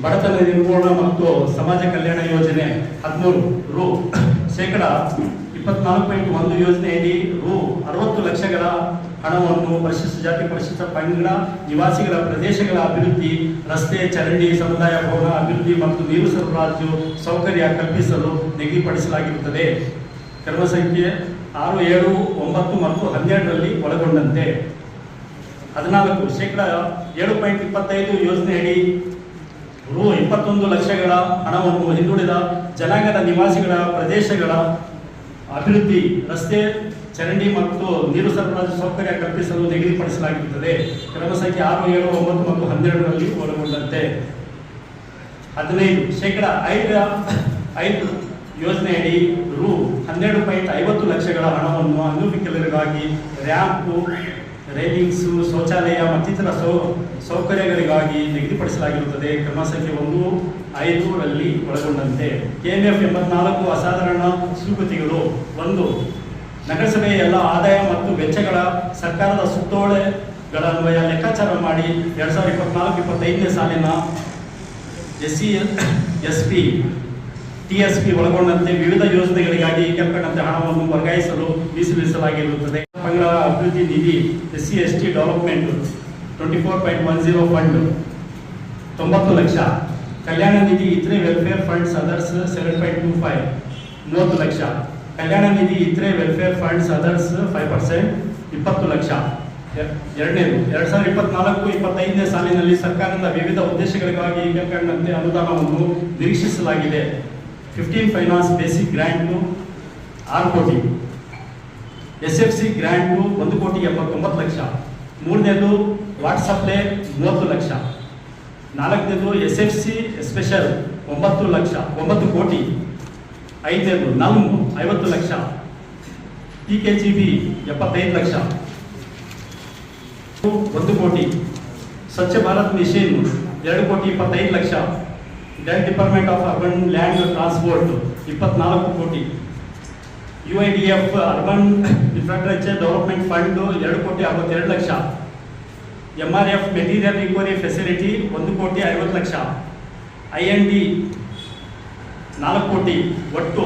ಬಡತನ ನಿರ್ಮೂಲನಾ ಮತ್ತು ಸಮಾಜ ಕಲ್ಯಾಣ ಯೋಜನೆ ಹದಿಮೂರು, ರು. ಶೇಕಡ ಇಪ್ಪತ್ನಾಲ್ಕು ಪಾಯಿಂಟ್ ಒಂದು ಯೋಜನೆಯಲ್ಲಿ ರು ಅರವತ್ತು ಲಕ್ಷಗಳ ಹಣವನ್ನು ಪರಿಶಿಷ್ಟ ಜಾತಿ ಪರಿಶಿಷ್ಟ ಪಂಗಡ ನಿವಾಸಿಗಳ ಪ್ರದೇಶಗಳ ಅಭಿವೃದ್ಧಿ, ರಸ್ತೆ, ಚರಂಡಿ, ಸಮುದಾಯ ಭವನ ಅಭಿವೃದ್ಧಿ ಮತ್ತು ನೀರು ಸರಬರಾಜು ಸೌಕರ್ಯ ಕಲ್ಪಿಸಲು ನಿಗದಿಪಡಿಸಲಾಗಿರುತ್ತದೆ. ಕ್ರಮ ಆರು, ಏಳು, ಒಂಬತ್ತು ಮತ್ತು ಹನ್ನೆರಡರಲ್ಲಿ ಒಳಗೊಂಡಂತೆ. ಹದಿನಾಲ್ಕು, ಶೇಕಡ ಏಳು ಪಾಯಿಂಟ್ ಇಪ್ಪತ್ತೈದು ಯೋಜನೆಯಡಿ ರು ಇಪ್ಪತ್ತೊಂದು ಲಕ್ಷಗಳ ಹಣವನ್ನು ಹಿಂದುಳಿದ ಜನಾಂಗದ ನಿವಾಸಿಗಳ ಪ್ರದೇಶಗಳ ಅಭಿವೃದ್ಧಿ, ರಸ್ತೆ, ಚರಂಡಿ ಮತ್ತು ನೀರು ಸರಬರಾಜು ಸೌಕರ್ಯ ಕಲ್ಪಿಸಲು ನಿಗದಿಪಡಿಸಲಾಗಿರುತ್ತದೆ. ಕ್ರಮ ಸಂಖ್ಯೆ ಆರು, ಏಳು, ಒಂಬತ್ತು ಮತ್ತು ಹನ್ನೆರಡರಲ್ಲಿ ಒಳಗೊಂಡಂತೆ. ಹದಿನೈದು, ಶೇಕಡ ಐದರ ಐದು ಯೋಜನೆಯಡಿ ರು ಹನ್ನೆರಡು ಪಾಯಿಂಟ್ ಐವತ್ತು ಲಕ್ಷಗಳ ಹಣವನ್ನು ಅಂಗವಿಕಲರಿಗಾಗಿ ರ್ಯಾಂಪು ರೈಲಿಂಗ್ಸು ಶೌಚಾಲಯ ಮತ್ತಿತರ ಸೌ, ಸೌಕರ್ಯಗಳಿಗಾಗಿ ನಿಗದಿಪಡಿಸಲಾಗಿರುತ್ತದೆ. ಕ್ರಮ ಸಂಖ್ಯೆ ಒಂದು ಐದರಲ್ಲಿ ಒಳಗೊಂಡಂತೆ ಕೆಎಂಎಫ್ ಎಂಬತ್ನಾಲ್ಕು ಅಸಾಧಾರಣ ಸ್ವೀಕೃತಿಗಳು ಒಂದು, ನಗರಸಭೆಯ ಎಲ್ಲ ಆದಾಯ ಮತ್ತು ವೆಚ್ಚಗಳ ಸರ್ಕಾರದ ಸುತ್ತೋಳೆಗಳ ಅನ್ವಯ ಲೆಕ್ಕಾಚಾರ ಮಾಡಿ ಎರಡು ಸಾವಿರದ ಇಪ್ಪತ್ನಾಲ್ಕು, ಇಪ್ಪತ್ತೈದನೇ ಸಾಲಿನ S C S P T S P ಒಳಗೊಂಡಂತೆ ವಿವಿಧ ಯೋಜನೆಗಳಿಗಾಗಿ ಕೆಳಕಂಡಂತೆ ಹಣವನ್ನು ವರ್ಗಾಯಿಸಲು ಮೀಸಲಿಸಲಾಗಿರುತ್ತದೆ ಪಂಗಡ ಅಭಿವೃದ್ಧಿ ನಿಧಿ S C S T development twenty four point one zero fund ತೊಂಬತ್ತು ಲಕ್ಷ. ಕಲ್ಯಾಣ ನಿಧಿ ಇತರೆ welfare funds others seven point two five. ಮೂವತ್ತು ಲಕ್ಷ. ಕಲ್ಯಾಣ ನಿಧಿ ಇತರೆ welfare funds others five percent ಇಪ್ಪತ್ತು ಲಕ್ಷ. ಎರಡನೇದು, ಎರಡ್ ಸಾವಿರದ ಇಪ್ಪತ್ನಾಲ್ಕು ಇಪ್ಪತ್ತೈದನೇ ಸಾಲಿನಲ್ಲಿ ಸರ್ಕಾರದ ವಿವಿಧ ಉದ್ದೇಶಗಳಿಗಾಗಿ ಕೆಳಕಂಡಂತೆ ಅನುದಾನವನ್ನು ನಿರೀಕ್ಷಿಸಲಾಗಿದೆ. ಫಿಫ್ಟೀನ್ ಫೈನಾನ್ಸ್ ಬೇಸಿಕ್ ಗ್ರ್ಯಾಂಟು ಆರು ಕೋಟಿ. ಎಸ್ ಎಫ್ ಸಿ ಗ್ರ್ಯಾಂಟು ಒಂದು ಕೋಟಿ ಎಪ್ಪತ್ತೊಂಬತ್ತು ಲಕ್ಷ. ಮೂರನೇದು ವಾಟ್ಸಪ್ಲೆ ಮೂವತ್ತು ಲಕ್ಷ. ನಾಲ್ಕನೇದು ಎಸ್ ಎಫ್ ಸಿ ಸ್ಪೆಷಲ್ ಒಂಬತ್ತು ಲಕ್ಷ, ಒಂಬತ್ತು ಕೋಟಿ. ಐದನೇದು ನಲ್ಮ್ ಐವತ್ತು ಲಕ್ಷ. ಟಿ ಕೆ ಜಿ ಬಿ ಎಪ್ಪತ್ತೈದು ಲಕ್ಷ. ಒಂದು ಕೋಟಿ. ಸ್ವಚ್ಛ ಭಾರತ್ ಮಿಷನ್, ಎರಡು ಕೋಟಿ ಇಪ್ಪತ್ತೈದು ಲಕ್ಷ. Del department of urban land transport ಇಪ್ಪತ್ನಾಲ್ಕು ಕೋಟಿ. U I D F urban infrastructure development fund ಎರಡು ಕೋಟಿ ಅರವತ್ತೆರಡು lakh. M R F material recovery facility ಒಂದು ಕೋಟಿ ಐವತ್ತು ಲಕ್ಷ. ಐ ಎನ್ ಡಿ ನಾಲ್ಕು ಕೋಟಿ, ಒಟ್ಟು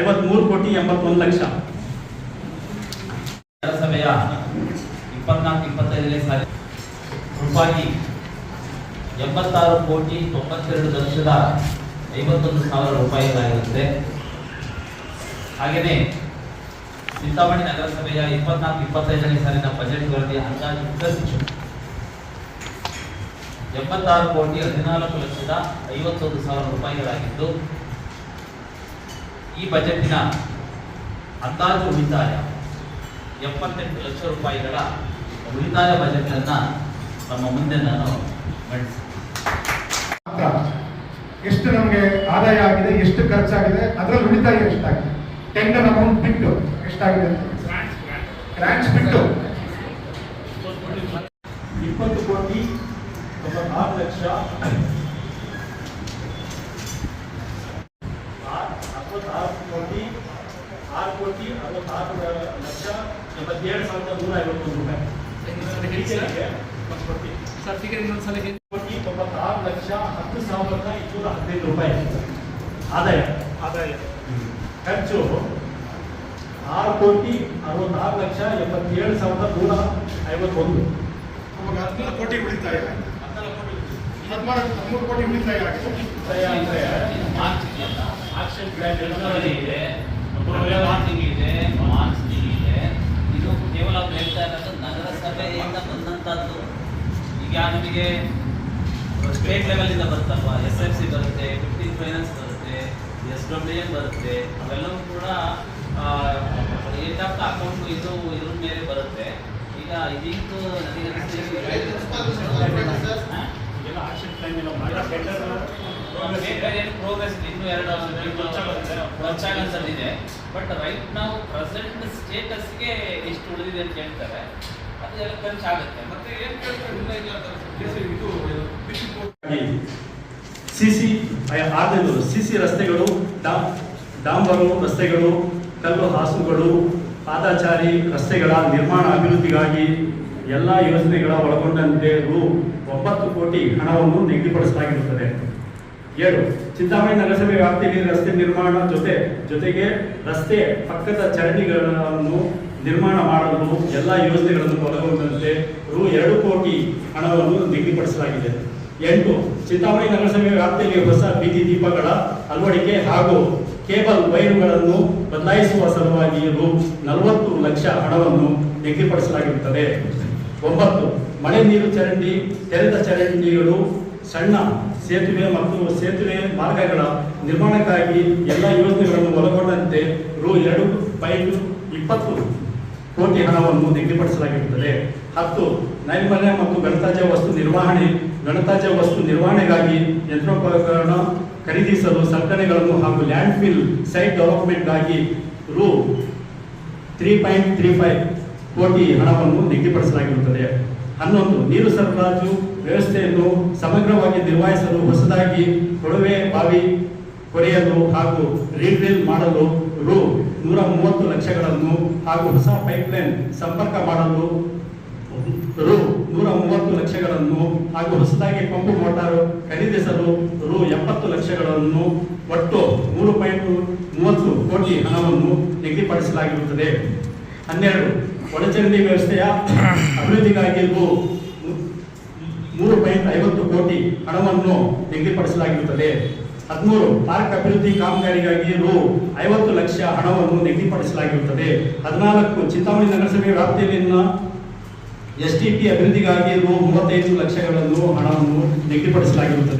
ಐವತ್ಮೂರು ಕೋಟಿ ಎಂಬತ್ತೊಂದು ಲಕ್ಷ. ನಗರಸಭೆಯ ಇಪ್ಪತ್ನಾಲ್ಕು, ಇಪ್ಪತ್ತೈದನೇ ಸಾಲಿ ರೂಪಾಯಿ ಎಂಬತ್ತಾರು ಕೋಟಿ ತೊಂಬತ್ತೆರಡು ಲಕ್ಷದ ಐವತ್ತೊಂದು ಸಾವಿರ ರೂಪಾಯಿಗಳಾಗಿರುತ್ತೆ ಹಾಗೆಯೇ ಚಿಂತಾಮಣಿ ನಗರಸಭೆಯ ಇಪ್ಪತ್ನಾಲ್ಕು, ಇಪ್ಪತ್ತೈದನೇ ಸಾಲಿನ ಬಜೆಟ್ ವರದಿ ಅಂದಾಜು ಖರ್ಚು ಎಂಬತ್ತಾರು ಕೋಟಿ ಹದಿನಾಲ್ಕು ಲಕ್ಷದ ಐವತ್ತೊಂದು ಸಾವಿರ ರೂಪಾಯಿಗಳಾಗಿದ್ದು, ಈ ಬಜೆಟಿನ ಅಂದಾಜು ಉಳಿತಾಯ ಎಪ್ಪತ್ತೆಂಟು ಲಕ್ಷ ರೂಪಾಯಿಗಳ ಉಳಿತಾಯ ಬಜೆಟ್ ಅನ್ನ ನಮ್ಮ ಮುಂದೆ ನಾನು ಮಂಡಿಸಿ ಮಾತ್ರ ಎಷ್ಟು ನಮಗೆ ಆದಾಯ ಆಗಿದೆ ಎಷ್ಟು ಖರ್ಚಾಗಿದೆ ಅದರಲ್ಲಿ ಉಳಿತಾಯ ಎಷ್ಟಾಗಿದೆ? ಟೆಂಡರ್ ಅಮೌಂಟ್ ಬಿಟ್ಟು ಎಷ್ಟಾಗಿದೆ? ಗ್ರಾಂಟ್ಸ್ ಬಿಟ್ಟು. ಇಪ್ಪತ್ತು ಕೋಟಿ ತೊಂಬತ್ತಾರು ಲಕ್ಷ. ಅರವತ್ತಾರು ಕೋಟಿ ಆರು ಕೋಟಿ ಅರವತ್ತಾರು ಲಕ್ಷ ಎಂಬತ್ತೇಳು ಸಾವಿರದ ನೂರ ಐವತ್ತೊಂದು ರೂಪಾಯಿ. ಸರ್ ಫಿಗರ್ ಇನ್ನೊಂದ್ಸಲ ಲಕ್ಷ ಹತ್ತು ಸಾವಿರದ ಇನ್ನೂರ ಹದಿನೈದು ರೂಪಾಯಿ ಆದಾಯ? ಆದಾಯ. ಖರ್ಚು? ಆರು ಕೋಟಿ ಅರವತ್ತಾರು ಲಕ್ಷ ಎಪ್ಪತ್ತೇಳು ಸಾವಿರದ ನೂರ ಐವತ್ತೊಂದು. ನಮಗೆ ಹದಿನಾಲ್ಕು ಕೋಟಿ ಉಳಿತಾಯ ಹದಿಮೂರು ಕೋಟಿ ಉಳಿತಾಯ ಉಳಿತಾಯ ಅಂದ್ರೆ ಮಾರ್ಚ್ ಇದೆಯಲ್ಲ ಆಕ್ಷನ್ ಪ್ಲಾನ್ ಇದೆ ಫೆಬ್ರವರಿ ತಿಂಗಳಿದೆ ಮಾರ್ಚ್ ತಿಂಗಳಿದೆ ಇದು. ಕೇವಲ ಹೇಳ್ತಾ ಇರೋದು ನಗರಸಭೆಯಿಂದ ಬಂದಂತದ್ದು ಈಗ ನಿಮಗೆ ಸ್ಟೇಟ್ ಲೆವೆಲಿಂದ ಇಂದ ಬರುತ್ತಲ್ವಾ? ಎಸ್ ಎಫ್ ಸಿ ಬರುತ್ತೆ ಫಿಫ್ಟೀನ್ ಫೈನಾನ್ಸ್ ಬರುತ್ತೆ ಎಸ್ ಡಬ್ಲ್ಯೂ ಎನ್ ಬರುತ್ತೆ ಅವೆಲ್ಲವೂ ಕೂಡ ಏನಾಗ್ತಾ ಆಫ್ ಅಕೌಂಟ್ ಇದು ಇದ್ರ ಮೇಲೆ ಬರುತ್ತೆ. ಈಗ ಇದೀಗ ನನಗೆ ಪ್ರೋಗ್ರೆಸ್ ಇನ್ನು ಎರಡು ಖರ್ಚಾಗಂತದಿದೆ ಬಟ್ ರೈಟ್ ನಾವು ಪ್ರೆಸೆಂಟ್ ಸ್ಟೇಟಸ್ಗೆ ಎಷ್ಟು ಉಳಿದಿದೆ ಅಂತ ಹೇಳ್ತಾರೆ. ಅದೆಲ್ಲ ಖರ್ಚಾಗುತ್ತೆ. ಮತ್ತೆ ಏನ್ ಸಿಸಿ ಆರ್ನೂರು ಸಿಸಿ ರಸ್ತೆಗಳು ಡಾಮ್ ಡಾಂಬರು ರಸ್ತೆಗಳು, ಕಲ್ಲು ಹಾಸುಗಳು, ಪಾದಾಚಾರಿ ರಸ್ತೆಗಳ ನಿರ್ಮಾಣ ಅಭಿವೃದ್ಧಿಗಾಗಿ ಎಲ್ಲ ಯೋಜನೆಗಳ ಒಳಗೊಂಡಂತೆ ರು ಒಂಬತ್ತು ಕೋಟಿ ಹಣವನ್ನು ನಿಗದಿಪಡಿಸಲಾಗಿರುತ್ತದೆ. ಏಳು, ಚಿಂತಾಮಣಿ ನಗರಸಭೆ ವ್ಯಾಪ್ತಿಯಲ್ಲಿ ರಸ್ತೆ ನಿರ್ಮಾಣ ಜೊತೆ, ಜೊತೆಗೆ ರಸ್ತೆ ಪಕ್ಕದ ಚರಂಡಿಗಳನ್ನು ನಿರ್ಮಾಣ ಮಾಡಲು ಎಲ್ಲ ಯೋಜನೆಗಳನ್ನು ಒಳಗೊಂಡಂತೆ ರು ಎರಡು ಕೋಟಿ ಹಣವನ್ನು ನಿಗದಿಪಡಿಸಲಾಗಿದೆ. ಎಂಟು, ಚಿಂತಾಮಣಿ ನಗರಸಭೆ ವ್ಯಾಪ್ತಿಯಲ್ಲಿ ಹೊಸ ಬೀದಿ ದೀಪಗಳ ಅಳವಡಿಕೆ ಹಾಗೂ ಕೇಬಲ್ ವೈರುಗಳನ್ನು ಬದಲಾಯಿಸುವ ಸಲುವಾಗಿ ರು ನಲವತ್ತು ಲಕ್ಷ ಹಣವನ್ನು ನಿಗದಿಪಡಿಸಲಾಗಿರುತ್ತದೆ. ಒಂಬತ್ತು, ಮಳೆ ನೀರು ಚರಂಡಿ, ತೆರೆದ ಚರಂಡಿಗಳು ಸಣ್ಣ ಸೇತುವೆ ಮತ್ತು ಸೇತುವೆ ಮಾರ್ಗಗಳ ನಿರ್ಮಾಣಕ್ಕಾಗಿ ಎಲ್ಲ ಯೋಜನೆಗಳನ್ನು ಒಳಗೊಂಡಂತೆ ರು ಎರಡು ಪಾಯಿಂಟ್ ಇಪ್ಪತ್ತು ಕೋಟಿ ಹಣವನ್ನು ನಿಗದಿಪಡಿಸಲಾಗಿರುತ್ತದೆ. ಹತ್ತು, ನೈರ್ಮಲ್ಯ ಮತ್ತು ಗಣತಾಜ್ಯ ವಸ್ತು ನಿರ್ವಹಣೆ ಗಣತಾಜ್ಯ ವಸ್ತು ನಿರ್ವಹಣೆಗಾಗಿ ಯಂತ್ರೋಪಕರಣ ಖರೀದಿಸಲು ಸಲಕರಣೆಗಳನ್ನು ಹಾಗೂ ಲ್ಯಾಂಡ್ ಫಿಲ್ ಸೈಟ್ ಡೆವಲಪ್ಮೆಂಟ್ಗಾಗಿ ರು ತ್ರೀ ಪಾಯಿಂಟ್ ತ್ರೀ ಫೈವ್ ಕೋಟಿ ಹಣವನ್ನು ನಿಗದಿಪಡಿಸಲಾಗಿರುತ್ತದೆ ಹನ್ನೊಂದು, ನೀರು ಸರಬರಾಜು ವ್ಯವಸ್ಥೆಯನ್ನು ಸಮಗ್ರವಾಗಿ ನಿರ್ವಹಿಸಲು ಹೊಸದಾಗಿ ಕೊಳವೆ ಬಾವಿ ಕೊರೆಯಲು ಹಾಗೂ ರೀಡ್ರಿಲ್ ಮಾಡಲು ರು ನೂರ ಮೂವತ್ತು ಲಕ್ಷಗಳನ್ನು ಹಾಗೂ ಹೊಸ ಪೈಪ್ಲೈನ್ ಸಂಪರ್ಕ ಮಾಡಲು ರು ನೂರ ಮೂವತ್ತು ಲಕ್ಷಗಳನ್ನು ಹಾಗೂ ಹೊಸದಾಗಿ ಪಂಪು ಮೋಟಾರು ಖರೀದಿಸಲು ರು ಎಪ್ಪತ್ತು ಲಕ್ಷಗಳನ್ನು ಒಟ್ಟು ಮೂರು ಪಾಯಿಂಟ್ ಮೂವತ್ತು ಕೋಟಿ ಹಣವನ್ನು ನಿಗದಿಪಡಿಸಲಾಗಿರುತ್ತದೆ. ಹನ್ನೆರಡು, ಒಳಚರಂಡಿ ವ್ಯವಸ್ಥೆಯ ಅಭಿವೃದ್ಧಿಗಾಗಿ ಮೂರು ಪಾಯಿಂಟ್ ಐವತ್ತು ಕೋಟಿ ಹಣವನ್ನು ನಿಗದಿಪಡಿಸಲಾಗಿರುತ್ತದೆ. ಹದಿಮೂರು, ಪಾರ್ಕ್ ಅಭಿವೃದ್ಧಿ ಕಾಮಗಾರಿಗಾಗಿ ರು ಐವತ್ತು ಲಕ್ಷ ಹಣವನ್ನು ನಿಗದಿಪಡಿಸಲಾಗಿರುತ್ತದೆ. ಹದಿನಾಲ್ಕು, ಚಿಂತಾಮಣಿ ನಗರಸಭೆ ವ್ಯಾಪ್ತಿಯಲ್ಲಿನ ಎಸ್ ಟಿ ಪಿ ಅಭಿವೃದ್ಧಿಗಾಗಿ ಮೂವತ್ತೈದು ಲಕ್ಷಗಳನ್ನು ಹಣವನ್ನು ನಿಗದಿಪಡಿಸಲಾಗಿರುತ್ತದೆ.